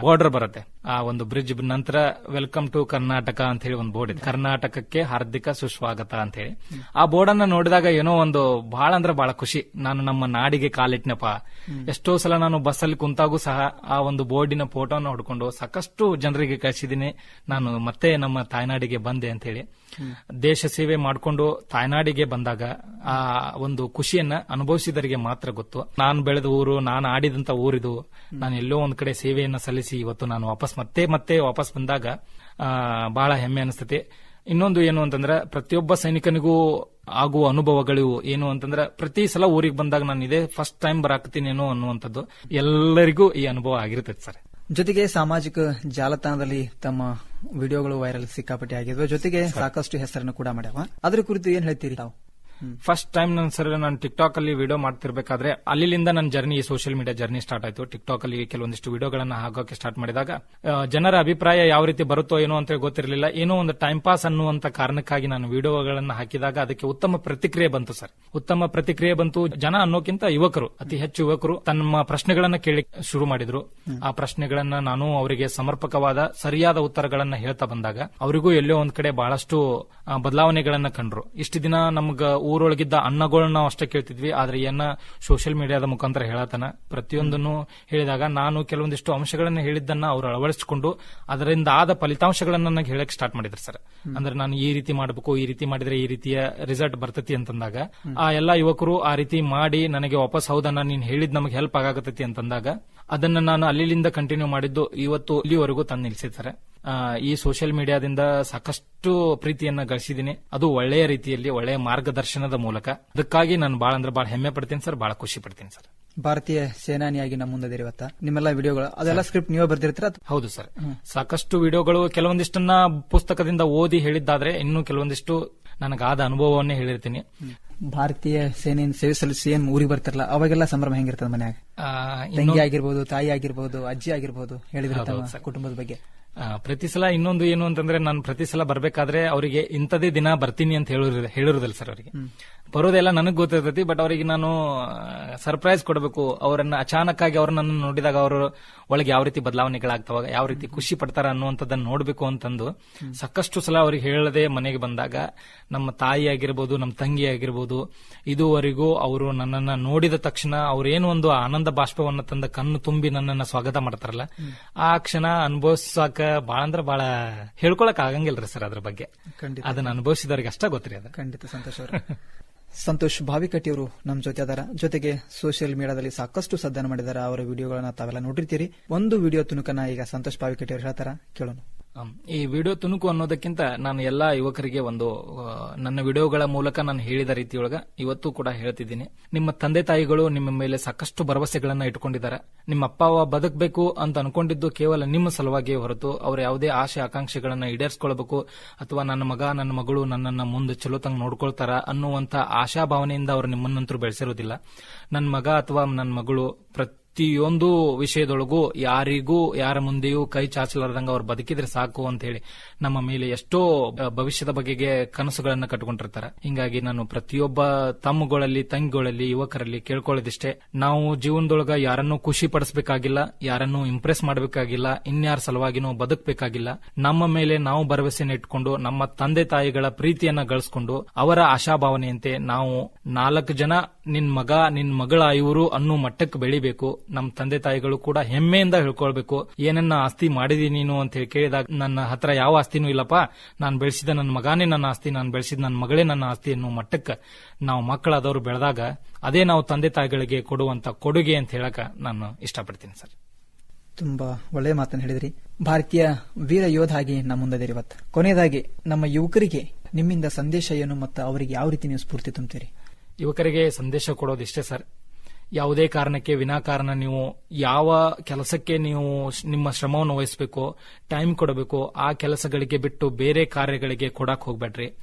ಬಾರ್ಡರ್ ಬರುತ್ತೆ. ಆ ಒಂದು ಬ್ರಿಡ್ಜ್ ನಂತರ ವೆಲ್ಕಮ್ ಟು ಕರ್ನಾಟಕ ಅಂತ ಹೇಳಿ ಒಂದು ಬೋರ್ಡ್ ಇದೆ. ಕರ್ನಾಟಕಕ್ಕೆ ಹಾರ್ದಿಕ ಸುಸ್ವಾಗತ ಅಂತ ಹೇಳಿ. ಆ ಬೋರ್ಡ್ ಅನ್ನ ನೋಡಿದಾಗ ಏನೋ ಒಂದು ಬಹಳ ಅಂದ್ರೆ ಬಹಳ ಖುಷಿ. ನಾನು ನಮ್ಮ ನಾಡಿಗೆ ಕಾಲಿಟ್ನಪ್ಪ. ಎಷ್ಟೋ ಸಲ ನಾನು ಬಸ್ಸಲ್ಲಿ ಕುಂತಾಗೂ ಸಹ ಆ ಒಂದು ಬೋರ್ಡಿನ ಫೋಟೋನ ಹೊಡ್ಕೊಂಡು ಸಾಕಷ್ಟು ಜನರಿಗೆ ಕಳಿಸಿದ್ದೀನಿ. ನಾನು ಮತ್ತೆ ನಮ್ಮ ತಾಯ್ನಾಡಿಗೆ ಬಂದೆ ಅಂತ ಹೇಳಿ. ದೇಶ ಸೇವೆ ಮಾಡಿಕೊಂಡು ತಾಯ್ನಾಡಿಗೆ ಬಂದಾಗ ಆ ಒಂದು ಖುಷಿಯನ್ನ ಅನುಭವಿಸಿದರಿಗೆ ಮಾತ್ರ ಗೊತ್ತು. ನಾನು ಬೆಳೆದ ಊರು, ನಾನು ಆಡಿದಂತ ಊರಿದು, ನಾನು ಎಲ್ಲೋ ಒಂದ್ ಕಡೆ ಸೇವೆಯನ್ನ ಸಲ್ಲಿಸಿ ಇವತ್ತು ನಾನು ವಾಪಸ್ ಮತ್ತೆ ಮತ್ತೆ ವಾಪಸ್ ಬಂದಾಗ ಬಹಳ ಹೆಮ್ಮೆ ಅನಿಸ್ತೈತಿ. ಇನ್ನೊಂದು ಏನು ಅಂತಂದ್ರೆ ಪ್ರತಿಯೊಬ್ಬ ಸೈನಿಕನಿಗೂ ಆಗುವ ಅನುಭವಗಳು ಏನು ಅಂತಂದ್ರೆ ಪ್ರತಿ ಸಲ ಊರಿಗೆ ಬಂದಾಗ ನಾನು ಇದೇ ಫಸ್ಟ್ ಟೈಮ್ ಬರಾಕತ್ತೀನೇನೋ ಅನ್ನುವಂಥದ್ದು ಎಲ್ಲರಿಗೂ ಈ ಅನುಭವ ಆಗಿರ್ತೈತೆ ಸರ್. ಜೊತೆಗೆ ಸಾಮಾಜಿಕ ಜಾಲತಾಣದಲ್ಲಿ ತಮ್ಮ ವಿಡಿಯೋಗಳು ವೈರಲ್ ಸಿಕ್ಕಾಪಟ್ಟೆ ಆಗಿದ್ವು. ಜೊತೆಗೆ ಸಾಕಷ್ಟು ಹೆಸರನ್ನು ಕೂಡ ಮಾಡ್ಯಾವ. ಅದ್ರ ಕುರಿತು ಏನ್ ಹೇಳ್ತೀರಿ ತಾವು? ಫಸ್ಟ್ ಟೈಮ್ ನನ್ನ ಸರ್, ನಾನು ಟಿಕ್ಟಾಕ್ ಅಲ್ಲಿ ವಿಡಿಯೋ ಮಾಡ್ತಿರ್ಬೇಕಾದ್ರೆ ಅಲ್ಲಿಂದ ನನ್ನ journey social media journey start ಆಯ್ತು. ಟಿಕ್ ಟಾಕ್ ಅಲ್ಲಿ ಕೆಲವೊಂದಿಷ್ಟು ವಿಡಿಯೋಗಳನ್ನ ಹಾಕೋಕೆ ಸ್ಟಾರ್ಟ್ ಮಾಡಿದಾಗ ಜನರ ಅಭಿಪ್ರಾಯ ಯಾವ ರೀತಿ ಬರುತ್ತೋ ಏನೋ ಅಂತ ಗೊತ್ತಿರಲಿಲ್ಲ. ಏನೋ ಒಂದು ಟೈಮ್ ಪಾಸ್ ಅನ್ನುವಂತ ಕಾರಣಕ್ಕಾಗಿ ನಾನು ವಿಡಿಯೋಗಳನ್ನ ಹಾಕಿದಾಗ ಅದಕ್ಕೆ ಉತ್ತಮ ಪ್ರತಿಕ್ರಿಯೆ ಬಂತು ಸರ್. ಉತ್ತಮ ಪ್ರತಿಕ್ರಿಯೆ ಬಂತು. ಜನ ಅನ್ನೋಕ್ಕಿಂತ ಯುವಕರು, ಅತಿ ಹೆಚ್ಚು ಯುವಕರು ತಮ್ಮ ಪ್ರಶ್ನೆಗಳನ್ನ ಕೇಳಿ ಶುರು ಮಾಡಿದ್ರು. ಆ ಪ್ರಶ್ನೆಗಳನ್ನ ನಾನು ಅವರಿಗೆ ಸಮರ್ಪಕವಾದ, ಸರಿಯಾದ ಉತ್ತರಗಳನ್ನ ಹೇಳ್ತಾ ಬಂದಾಗ, ಅವರಿಗೂ ಎಲ್ಲೋ ಒಂದ್ ಕಡೆ ಬಹಳಷ್ಟು ಬದಲಾವಣೆಗಳನ್ನ ಕಂಡ್ರು. ಇಷ್ಟು ದಿನ ನಮ್ಗ ಊರೊಳಗಿದ್ದ ಅನ್ನಗಳನ್ನ ನಾವು ಅಷ್ಟೇ ಕೇಳ್ತಿದ್ವಿ. ಆದ್ರೆ ಏನ ಸೋಷಿಯಲ್ ಮೀಡಿಯಾದ ಮುಖಾಂತರ ಹೇಳತನ. ಪ್ರತಿಯೊಂದನ್ನು ಹೇಳಿದಾಗ ನಾನು ಕೆಲವೊಂದಿಷ್ಟು ಅಂಶಗಳನ್ನ ಹೇಳಿದ್ದನ್ನ ಅವರು ಅಳವಡಿಸಿಕೊಂಡು ಅದರಿಂದ ಆದ ಫಲಿತಾಂಶಗಳನ್ನ ನನಗೆ ಹೇಳಕ್ ಸ್ಟಾರ್ಟ್ ಮಾಡಿದ್ರು ಸರ್. ಅಂದ್ರೆ ನಾನು ಈ ರೀತಿ ಮಾಡಬೇಕು ಈ ರೀತಿ ಮಾಡಿದ್ರೆ ಈ ರೀತಿಯ ರಿಸಲ್ಟ್ ಬರ್ತತಿ ಅಂತಂದಾಗ ಆ ಎಲ್ಲಾ ಯುವಕರು ಆ ರೀತಿ ಮಾಡಿ ನನಗೆ ವಾಪಸ್ ಹೌದನ್ನ ನೀನ್ ಹೇಳಿದ್ ನಮಗೆ ಹೆಲ್ಪ್ ಆಗಾಕತ್ತೈತಿ ಅಂತಂದಾಗ ಅದನ್ನ ನಾನು ಅಲ್ಲಿಂದ ಕಂಟಿನ್ಯೂ ಮಾಡಿದ್ದು ಇವತ್ತು ಇಲ್ಲಿವರೆಗೂ ತಂದು ನಿಲ್ಸಿದ್ದಾರೆ ಈ ಸೋಷಿಯಲ್ ಮೀಡಿಯಾದಿಂದ ಸಾಕಷ್ಟು ಪ್ರೀತಿಯನ್ನ ಗಳಿಸಿದ್ದೀನಿ ಅದು ಒಳ್ಳೆಯ ರೀತಿಯಲ್ಲಿ ಒಳ್ಳೆಯ ಮಾರ್ಗದರ್ಶನದ ಮೂಲಕ. ಅದಕ್ಕಾಗಿ ನಾನು ಬಹಳ ಅಂದ್ರೆ ಬಹಳ ಹೆಮ್ಮೆ ಪಡ್ತೀನಿ ಸರ್ ಬಹಳ ಖುಷಿ ಪಡ್ತೀನಿ ಸರ್. ಭಾರತೀಯ ಸೇನಾನಿಯಾಗಿ ನಮ್ಮ ಮುಂದೆ ಇವತ್ತ. ನಿಮ್ಮೆಲ್ಲ ವಿಡಿಯೋಗಳು ಅದೆಲ್ಲ ಸ್ಕ್ರಿಪ್ಟ್ ನೀವೇ ಬರ್ದಿರ್ತೀರ ಹೌದು ಸರ್. ಸಾಕಷ್ಟು ವಿಡಿಯೋಗಳು ಕೆಲವೊಂದಿಷ್ಟನ್ನ ಪುಸ್ತಕದಿಂದ ಓದಿ ಹೇಳಿದ್ದಾದ್ರೆ ಇನ್ನು ಕೆಲವೊಂದಿಷ್ಟು ನನಗಾದ ಅನುಭವವನ್ನೇ ಹೇಳಿರ್ತೀನಿ. ಭಾರತೀಯ ಸೇನೆ ಸೇವೆ ಸಲ್ಲಿಸಿ ಏನ್ ಊರಿಗೆ ಬರ್ತಿರಲ್ಲ ಅವಾಗೆಲ್ಲ ಸಂಭ್ರಮ ಹೆಂಗಿರ್ತದೆ ಮನ್ಯಾಗ? ತಂಗಿ ಆಗಿರ್ಬೋದು ತಾಯಿ ಆಗಿರ್ಬೋದು ಅಜ್ಜಿ ಆಗಿರ್ಬೋದು ಹೇಳಿದ್ರೆ ಕುಟುಂಬದ ಬಗ್ಗೆ. ಪ್ರತಿ ಸಲ ಇನ್ನೊಂದು ಏನು ಅಂತಂದ್ರೆ ನಾನು ಪ್ರತಿ ಸಲ ಬರ್ಬೇಕಾದ್ರೆ ಅವರಿಗೆ ಇಂಥದೇ ದಿನ ಬರ್ತೀನಿ ಅಂತ ಹೇಳಿರೋದು ಹೇಳಿರೋದಿಲ್ಲ ಸರ್ ಅವರಿಗೆ. ಬರೋದೆಲ್ಲ ನನಗೆ ಗೊತ್ತಿರ್ತೈತಿ ಬಟ್ ಅವರಿಗೆ ನಾನು ಸರ್ಪ್ರೈಸ್ ಕೊಡಬೇಕು. ಅವರನ್ನ ಅಚಾನಕ್ ಆಗಿ ಅವ್ರನ್ನ ನೋಡಿದಾಗ ಅವರು ಒಳಗೆ ಯಾವ ರೀತಿ ಬದಲಾವಣೆಗಳಾಗ್ತಾವಾಗ ಯಾವ ರೀತಿ ಖುಷಿ ಪಡ್ತಾರ ಅನ್ನುವಂಥದ್ದನ್ನ ನೋಡಬೇಕು ಅಂತಂದು ಸಾಕಷ್ಟು ಸಲ ಅವ್ರಿಗೆ ಹೇಳದೆ ಮನೆಗೆ ಬಂದಾಗ ನಮ್ಮ ತಾಯಿ ಆಗಿರ್ಬೋದು ನಮ್ಮ ತಂಗಿ ಆಗಿರ್ಬೋದು ಇದುವರೆಗೂ ಅವರು ನನ್ನನ್ನ ನೋಡಿದ ತಕ್ಷಣ ಅವ್ರೇನು ಒಂದು ಆನಂದ ಬಾಷ್ಪವನ್ನ ತಂದ ಕಣ್ಣು ತುಂಬಿ ನನ್ನನ್ನ ಸ್ವಾಗತ ಮಾಡ್ತಾರಲ್ಲ ಆ ಕ್ಷಣ ಅನುಭವಿಸಾಕ ಬಹಳ ಅಂದ್ರೆ ಬಹಳ ಹೇಳ್ಕೊಳಕ್ ಆಗಂಗಿಲ್ರಿ ಸರ್ ಅದ್ರ ಬಗ್ಗೆ. ಅದನ್ನ ಅನುಭವಿಸಿದವ್ರಿಗೆ ಅಷ್ಟ ಗೊತ್ತ್ರಿ ಅದು. ಖಂಡಿತ ಸಂತೋಷ *laughs* ಸಂತೋಷ್ ಭಾವಿಕಟ್ಟಿ ಅವರು ನಮ್ಮ ಜೊತೆ ಅದಾರ. ಜೊತೆಗೆ ಸೋಷಿಯಲ್ ಮೀಡಿಯಾದಲ್ಲಿ ಸಾಕಷ್ಟು ಸದ್ದಾನ ಮಾಡಿದಾರೆ. ಅವರ ವಿಡಿಯೋಗಳನ್ನ ತಾವೆಲ್ಲ ನೋಡಿರ್ತೀರಿ. ಒಂದು ವಿಡಿಯೋ ತುಣುಕನ್ನ ಈಗ ಸಂತೋಷ್ ಭಾವಿಕಟ್ಟಿ ಅವರು ಹೇಳ್ತಾರ. ಕೇಳೋಣ. ಈ ವಿಡಿಯೋ ತುಣುಕು ಅನ್ನೋದಕ್ಕಿಂತ ನಾನು ಎಲ್ಲಾ ಯುವಕರಿಗೆ ಒಂದು ನನ್ನ ವಿಡಿಯೋಗಳ ಮೂಲಕ ನಾನು ಹೇಳಿದ ರೀತಿಯೊಳಗ ಇವತ್ತು ಕೂಡ ಹೇಳ್ತಿದ್ದೀನಿ. ನಿಮ್ಮ ತಂದೆ ತಾಯಿಗಳು ನಿಮ್ಮ ಮೇಲೆ ಸಾಕಷ್ಟು ಭರವಸೆಗಳನ್ನ ಇಟ್ಕೊಂಡಿದ್ದಾರೆ. ನಿಮ್ಮ ಅಪ್ಪ ಅವ ಬದುಕಬೇಕು ಅಂತ ಅನ್ಕೊಂಡಿದ್ದು ಕೇವಲ ನಿಮ್ಮ ಸಲುವಾಗಿ ಹೊರತು ಅವ್ರ ಯಾವುದೇ ಆಶೆ ಆಕಾಂಕ್ಷೆಗಳನ್ನ ಈಡೇರಿಸಿಕೊಳ್ಬೇಕು ಅಥವಾ ನನ್ನ ಮಗ, ನನ್ನ ಮಗಳು ನನ್ನನ್ನು ಮುಂದೆ ಚಲೋ ತಂಗ್ ನೋಡ್ಕೊಳ್ತಾರ ಅನ್ನುವಂತ ಆಶಾಭಾವನೆಯಿಂದ ಅವರು ನಿಮ್ಮನ್ನಂತರೂ ಬೆಳೆಸಿರೋದಿಲ್ಲ. ನನ್ನ ಮಗ ಅಥವಾ ನನ್ನ ಮಗಳು ಪ್ರತಿಯೊಂದು ವಿಷಯದೊಳಗೂ ಯಾರಿಗೂ, ಯಾರ ಮುಂದೆಯೂ ಕೈ ಚಾಚಲಾರ್ದಂಗ ಅವ್ರು ಬದುಕಿದ್ರೆ ಸಾಕು ಅಂತ ಹೇಳಿ ನಮ್ಮ ಮೇಲೆ ಎಷ್ಟೋ ಭವಿಷ್ಯದ ಬಗೆಗೆ ಕನಸುಗಳನ್ನ ಕಟ್ಕೊಂಡಿರ್ತಾರೆ. ಹಿಂಗಾಗಿ ನಾನು ಪ್ರತಿಯೊಬ್ಬ ತಮ್ಮಗಳಲ್ಲಿ, ತಂಗಿಗಳಲ್ಲಿ, ಯುವಕರಲ್ಲಿ ಕೇಳ್ಕೊಳ್ಳೋದಿಷ್ಟೇ. ನಾವು ಜೀವನದೊಳಗ ಯಾರನ್ನೂ ಖುಷಿ ಪಡಿಸಬೇಕಾಗಿಲ್ಲ, ಯಾರನ್ನೂ ಇಂಪ್ರೆಸ್ ಮಾಡಬೇಕಾಗಿಲ್ಲ, ಇನ್ಯಾರ ಸಲುವಾಗಿನೂ ಬದುಕಬೇಕಾಗಿಲ್ಲ. ನಮ್ಮ ಮೇಲೆ ನಾವು ಭರವಸೆನ ಇಟ್ಕೊಂಡು, ನಮ್ಮ ತಂದೆ ತಾಯಿಗಳ ಪ್ರೀತಿಯನ್ನ ಗಳಿಸ್ಕೊಂಡು, ಅವರ ಆಶಾಭಾವನೆಯಂತೆ ನಾವು ನಾಲ್ಕು ಜನ ನಿನ್ ಮಗ, ನಿನ್ ಮಗಳ ಇವರು ಅನ್ನೋ ಮಟ್ಟಕ್ಕೆ ಬೆಳಿಬೇಕು. ನಮ್ಮ ತಂದೆ ತಾಯಿಗಳು ಕೂಡ ಹೆಮ್ಮೆಯಿಂದ ಹೇಳ್ಕೊಳ್ಬೇಕು ಏನನ್ನ ಆಸ್ತಿ ಮಾಡಿದೀನಿ ನೀನು? ಅಂತ ಹೇಳಿ ಕೇಳಿದಾಗ ನನ್ನ ಹತ್ರ ಯಾವ ಆಸ್ತಿನೂ ಇಲ್ಲಪ್ಪ. ನಾನು ಬೆಳೆಸಿದ ನನ್ನ ಮಗಾನೇ ನನ್ನ ಆಸ್ತಿ ನಾನು ಬೆಳೆಸಿದ ನನ್ನ ಮಗಳೇ ನನ್ನ ಆಸ್ತಿ ಅನ್ನೋ ಮಟ್ಟಕ್ಕೆ ನಾವು ಮಕ್ಕಳಾದವರು ಬೆಳೆದಾಗ ಅದೇ ನಾವು ತಂದೆ ತಾಯಿಗಳಿಗೆ ಕೊಡುವಂತ ಕೊಡುಗೆ ಅಂತ ಹೇಳಕ ನಾನು ಇಷ್ಟಪಡ್ತೀನಿ ಸರ್. ತುಂಬಾ ಒಳ್ಳೆಯ ಮಾತನ್ನು ಹೇಳಿದ್ರಿ. ಭಾರತೀಯ ವೀರ ಯೋಧ ಆಗಿ ನಮ್ಮ ಮುಂದೆ ಇವತ್ತು. ಕೊನೆಯದಾಗಿ ನಮ್ಮ ಯುವಕರಿಗೆ ನಿಮ್ಮಿಂದ ಸಂದೇಶ ಏನು ಮತ್ತು ಅವರಿಗೆ ಯಾವ ರೀತಿ ನೀವು ಸ್ಫೂರ್ತಿ ತುಂಬ್ತೀರಿ ಯುವಕರಿಗೆ ಸಂದೇಶ ಕೊಡೋದಿಷ್ಟೇ ಸರ್. ಯಾವುದೇ ಕಾರಣಕ್ಕೆ ವಿನಾಕಾರಣ ನೀವು ಯಾವ ಕೆಲಸಕ್ಕೆ ನೀವು ನಿಮ್ಮ ಶ್ರಮವನ್ನು ವಹಿಸಬೇಕು ಟೈಮ್ ಕೊಡಬೇಕು, ಆ ಕೆಲಸಗಳಿಗೆ ಬಿಟ್ಟು ಬೇರೆ ಕಾರ್ಯಗಳಿಗೆ ಕೊಡಕ್ ಹೋಗ್ಬೇಡ್ರಿ.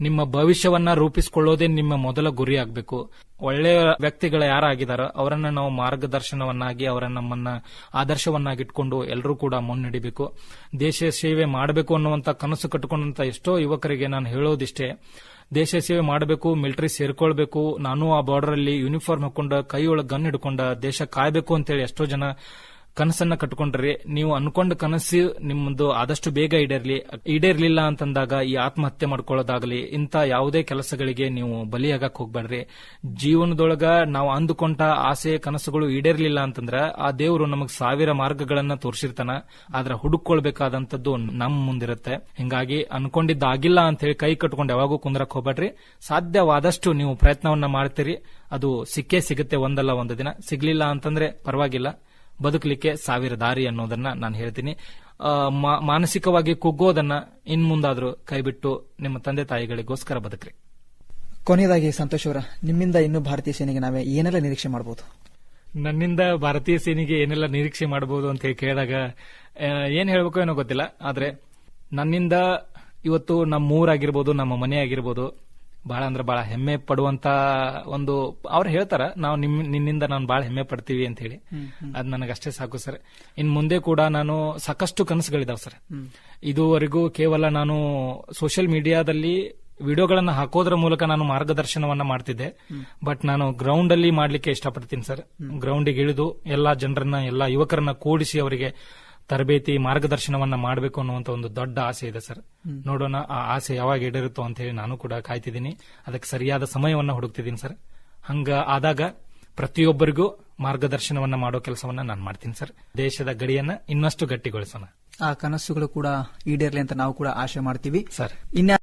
ನಿಮ್ಮ ಭವಿಷ್ಯವನ್ನ ರೂಪಿಸಿಕೊಳ್ಳೋದೇ ನಿಮ್ಮ ಮೊದಲ ಗುರಿ ಆಗಬೇಕು. ಒಳ್ಳೆಯ ವ್ಯಕ್ತಿಗಳು ಯಾರಾಗಿದ್ದಾರೋ ಅವರನ್ನ ನಾವು ಮಾರ್ಗದರ್ಶನವನ್ನಾಗಿ, ಅವರ ನಮ್ಮನ್ನ ಆದರ್ಶವನ್ನಾಗಿಟ್ಕೊಂಡು ಎಲ್ಲರೂ ಕೂಡ ಮುನ್ನಡಿಬೇಕು. ದೇಶ ಸೇವೆ ಮಾಡಬೇಕು ಅನ್ನುವಂತ ಕನಸು ಕಟ್ಟಿಕೊಂಡಂತ ಎಷ್ಟೋ ಯುವಕರಿಗೆ ನಾನು ಹೇಳೋದಿಷ್ಟೇ ದೇಶ ಸೇವೆ ಮಾಡಬೇಕು, ಮಿಲಿಟರಿ ಸೇರ್ಕೊಳ್ಬೇಕು. ನಾನು ಆ ಬಾರ್ಡರ್ ಅಲ್ಲಿ ಯೂನಿಫಾರ್ಮ್ ಹಾಕೊಂಡ ಕೈಯೊಳಗೆ ಗನ್ ಹಿಡ್ಕೊಂಡ ದೇಶ ಕಾಯ್ಬೇಕು ಅಂತೇಳಿ ಎಷ್ಟೋ ಜನ ಕನಸನ್ನ ಕಟ್ಕೊಂಡ್ರೆ ನೀವು ಅನ್ಕೊಂಡ ಕನಸು ನಿಮ್ಮದು ಆದಷ್ಟು ಬೇಗ ಈಡೇರ್ಲಿ, ಈಡೇರ್ಲಿಲ್ಲ ಅಂತಂದಾಗ ಈ ಆತ್ಮಹತ್ಯೆ ಮಾಡ್ಕೊಳ್ಳೋದಾಗಲಿ, ಇಂಥ ಯಾವುದೇ ಕೆಲಸಗಳಿಗೆ ನೀವು ಬಲಿಯಾಗಕ್ ಹೋಗ್ಬೇಡ್ರಿ. ಜೀವನದೊಳಗ ನಾವು ಅಂದುಕೊಂಡ ಆಸೆ, ಕನಸುಗಳು ಈಡೇರ್ಲಿಲ್ಲ ಅಂತಂದ್ರ ಆ ದೇವರು ನಮಗ್ ಸಾವಿರ ಮಾರ್ಗಗಳನ್ನ ತೋರಿಸಿರ್ತಾನ. ಆದ್ರೆ ಹುಡುಕೊಳ್ಬೇಕಾದಂತದ್ದು ನಮ್ ಮುಂದಿರುತ್ತೆ. ಹಿಂಗಾಗಿ ಅನ್ಕೊಂಡಿದ್ದಾಗಿಲ್ಲ ಅಂತ ಹೇಳಿ ಕೈ ಕಟ್ಕೊಂಡು ಯಾವಾಗೂ ಕುಂದ್ರಕ್ ಹೋಗ್ಬೇಡ್ರಿ. ಸಾಧ್ಯವಾದಷ್ಟು ನೀವು ಪ್ರಯತ್ನವನ್ನ ಮಾಡ್ತೀರಿ. ಅದು ಸಿಕ್ಕೇ ಸಿಗುತ್ತೆ ಒಂದಲ್ಲ ಒಂದು ದಿನ. ಸಿಗ್ಲಿಲ್ಲ ಅಂತಂದ್ರೆ ಪರವಾಗಿಲ್ಲ. ಬದುಕಲಿಕ್ಕೆ ಸಾವಿರ ದಾರಿ ಅನ್ನೋದನ್ನ ನಾನು ಹೇಳ್ತೀನಿ. ಮಾನಸಿಕವಾಗಿ ಕುಗ್ಗೋದನ್ನ ಇನ್ ಮುಂದಾದ್ರೂ ಕೈಬಿಟ್ಟು ನಿಮ್ಮ ತಂದೆ ತಾಯಿಗಳಿಗೋಸ್ಕರ ಬದುಕ್ರಿ. ಕೊನೆಯದಾಗಿ ಸಂತೋಷ್ ಅವರ ನಿಮ್ಮಿಂದ ಇನ್ನು ಭಾರತೀಯ ಸೇನೆಗೆ ನಾವೇ ಏನೆಲ್ಲ ನಿರೀಕ್ಷೆ ಮಾಡಬಹುದು ನನ್ನಿಂದ ಭಾರತೀಯ ಸೇನೆಗೆ ಏನೆಲ್ಲ ನಿರೀಕ್ಷೆ ಮಾಡಬಹುದು ಅಂತ ಹೇಳಿ ಕೇಳಿದಾಗ ಏನ್ ಹೇಳ್ಬೇಕು ಏನೋ ಗೊತ್ತಿಲ್ಲ ಆದ್ರೆ ನನ್ನಿಂದ ಇವತ್ತು ನಮ್ಮ ಊರಾಗಿರ್ಬೋದು ನಮ್ಮ ಮನೆ ಆಗಿರ್ಬೋದು ಬಹಳ ಅಂದ್ರೆ ಬಹಳ ಹೆಮ್ಮೆ ಪಡುವಂತ ಒಂದು ಅವ್ರು ಹೇಳ್ತಾರ ನಾವು ನಿಮ್ ನಿನ್ನಿಂದ ನಾನು ಬಹಳ ಹೆಮ್ಮೆ ಪಡ್ತೀವಿ ಅಂತ ಹೇಳಿ. ಅದ್ ನನಗಷ್ಟೇ ಸಾಕು ಸರ್. ಇನ್ ಮುಂದೆ ಕೂಡ ನಾನು ಸಾಕಷ್ಟು ಕನಸುಗಳಿದಾವ ಸರ್. ಇದುವರೆಗೂ ಕೇವಲ ನಾನು ಸೋಷಿಯಲ್ ಮೀಡಿಯಾದಲ್ಲಿ ವಿಡಿಯೋಗಳನ್ನ ಹಾಕೋದ್ರ ಮೂಲಕ ನಾನು ಮಾರ್ಗದರ್ಶನವನ್ನ ಮಾಡ್ತಿದ್ದೆ. ಬಟ್ ನಾನು ಗ್ರೌಂಡ್ ಅಲ್ಲಿ ಮಾಡ್ಲಿಕ್ಕೆ ಇಷ್ಟಪಡ್ತೀನಿ ಸರ್. ಗ್ರೌಂಡಿಗೆ ಇಳಿದು ಎಲ್ಲಾ ಜನರನ್ನ ಎಲ್ಲಾ ಯುವಕರನ್ನ ಕೂಡಿಸಿ ಅವರಿಗೆ ತರಬೇತಿ ಮಾರ್ಗದರ್ಶನವನ್ನ ಮಾಡಬೇಕು ಅನ್ನುವಂತ ಒಂದು ದೊಡ್ಡ ಆಸೆ ಇದೆ ಸರ್. ನೋಡೋಣ ಆ ಆಸೆ ಯಾವಾಗ ಈಡೇರುತ್ತೋ ಅಂತ ಹೇಳಿ ನಾನು ಕೂಡ ಕಾಯ್ತಿದ್ದೀನಿ. ಅದಕ್ಕೆ ಸರಿಯಾದ ಸಮಯವನ್ನ ಹುಡುಕ್ತಿದ್ದೀನಿ ಸರ್. ಹಂಗ ಆದಾಗ ಪ್ರತಿಯೊಬ್ಬರಿಗೂ ಮಾರ್ಗದರ್ಶನವನ್ನ ಮಾಡೋ ಕೆಲಸವನ್ನ ನಾನು ಮಾಡ್ತೀನಿ ಸರ್. ದೇಶದ ಗಡಿಯನ್ನ ಇನ್ನಷ್ಟು ಗಟ್ಟಿಗೊಳಿಸೋಣ. ಆ ಕನಸುಗಳು ಕೂಡ ಈಡೇರ್ಲಿ ಅಂತ ನಾವು ಕೂಡ ಆಶೆ ಮಾಡ್ತೀವಿ. ಸರ್. ಇನ್ಯಾ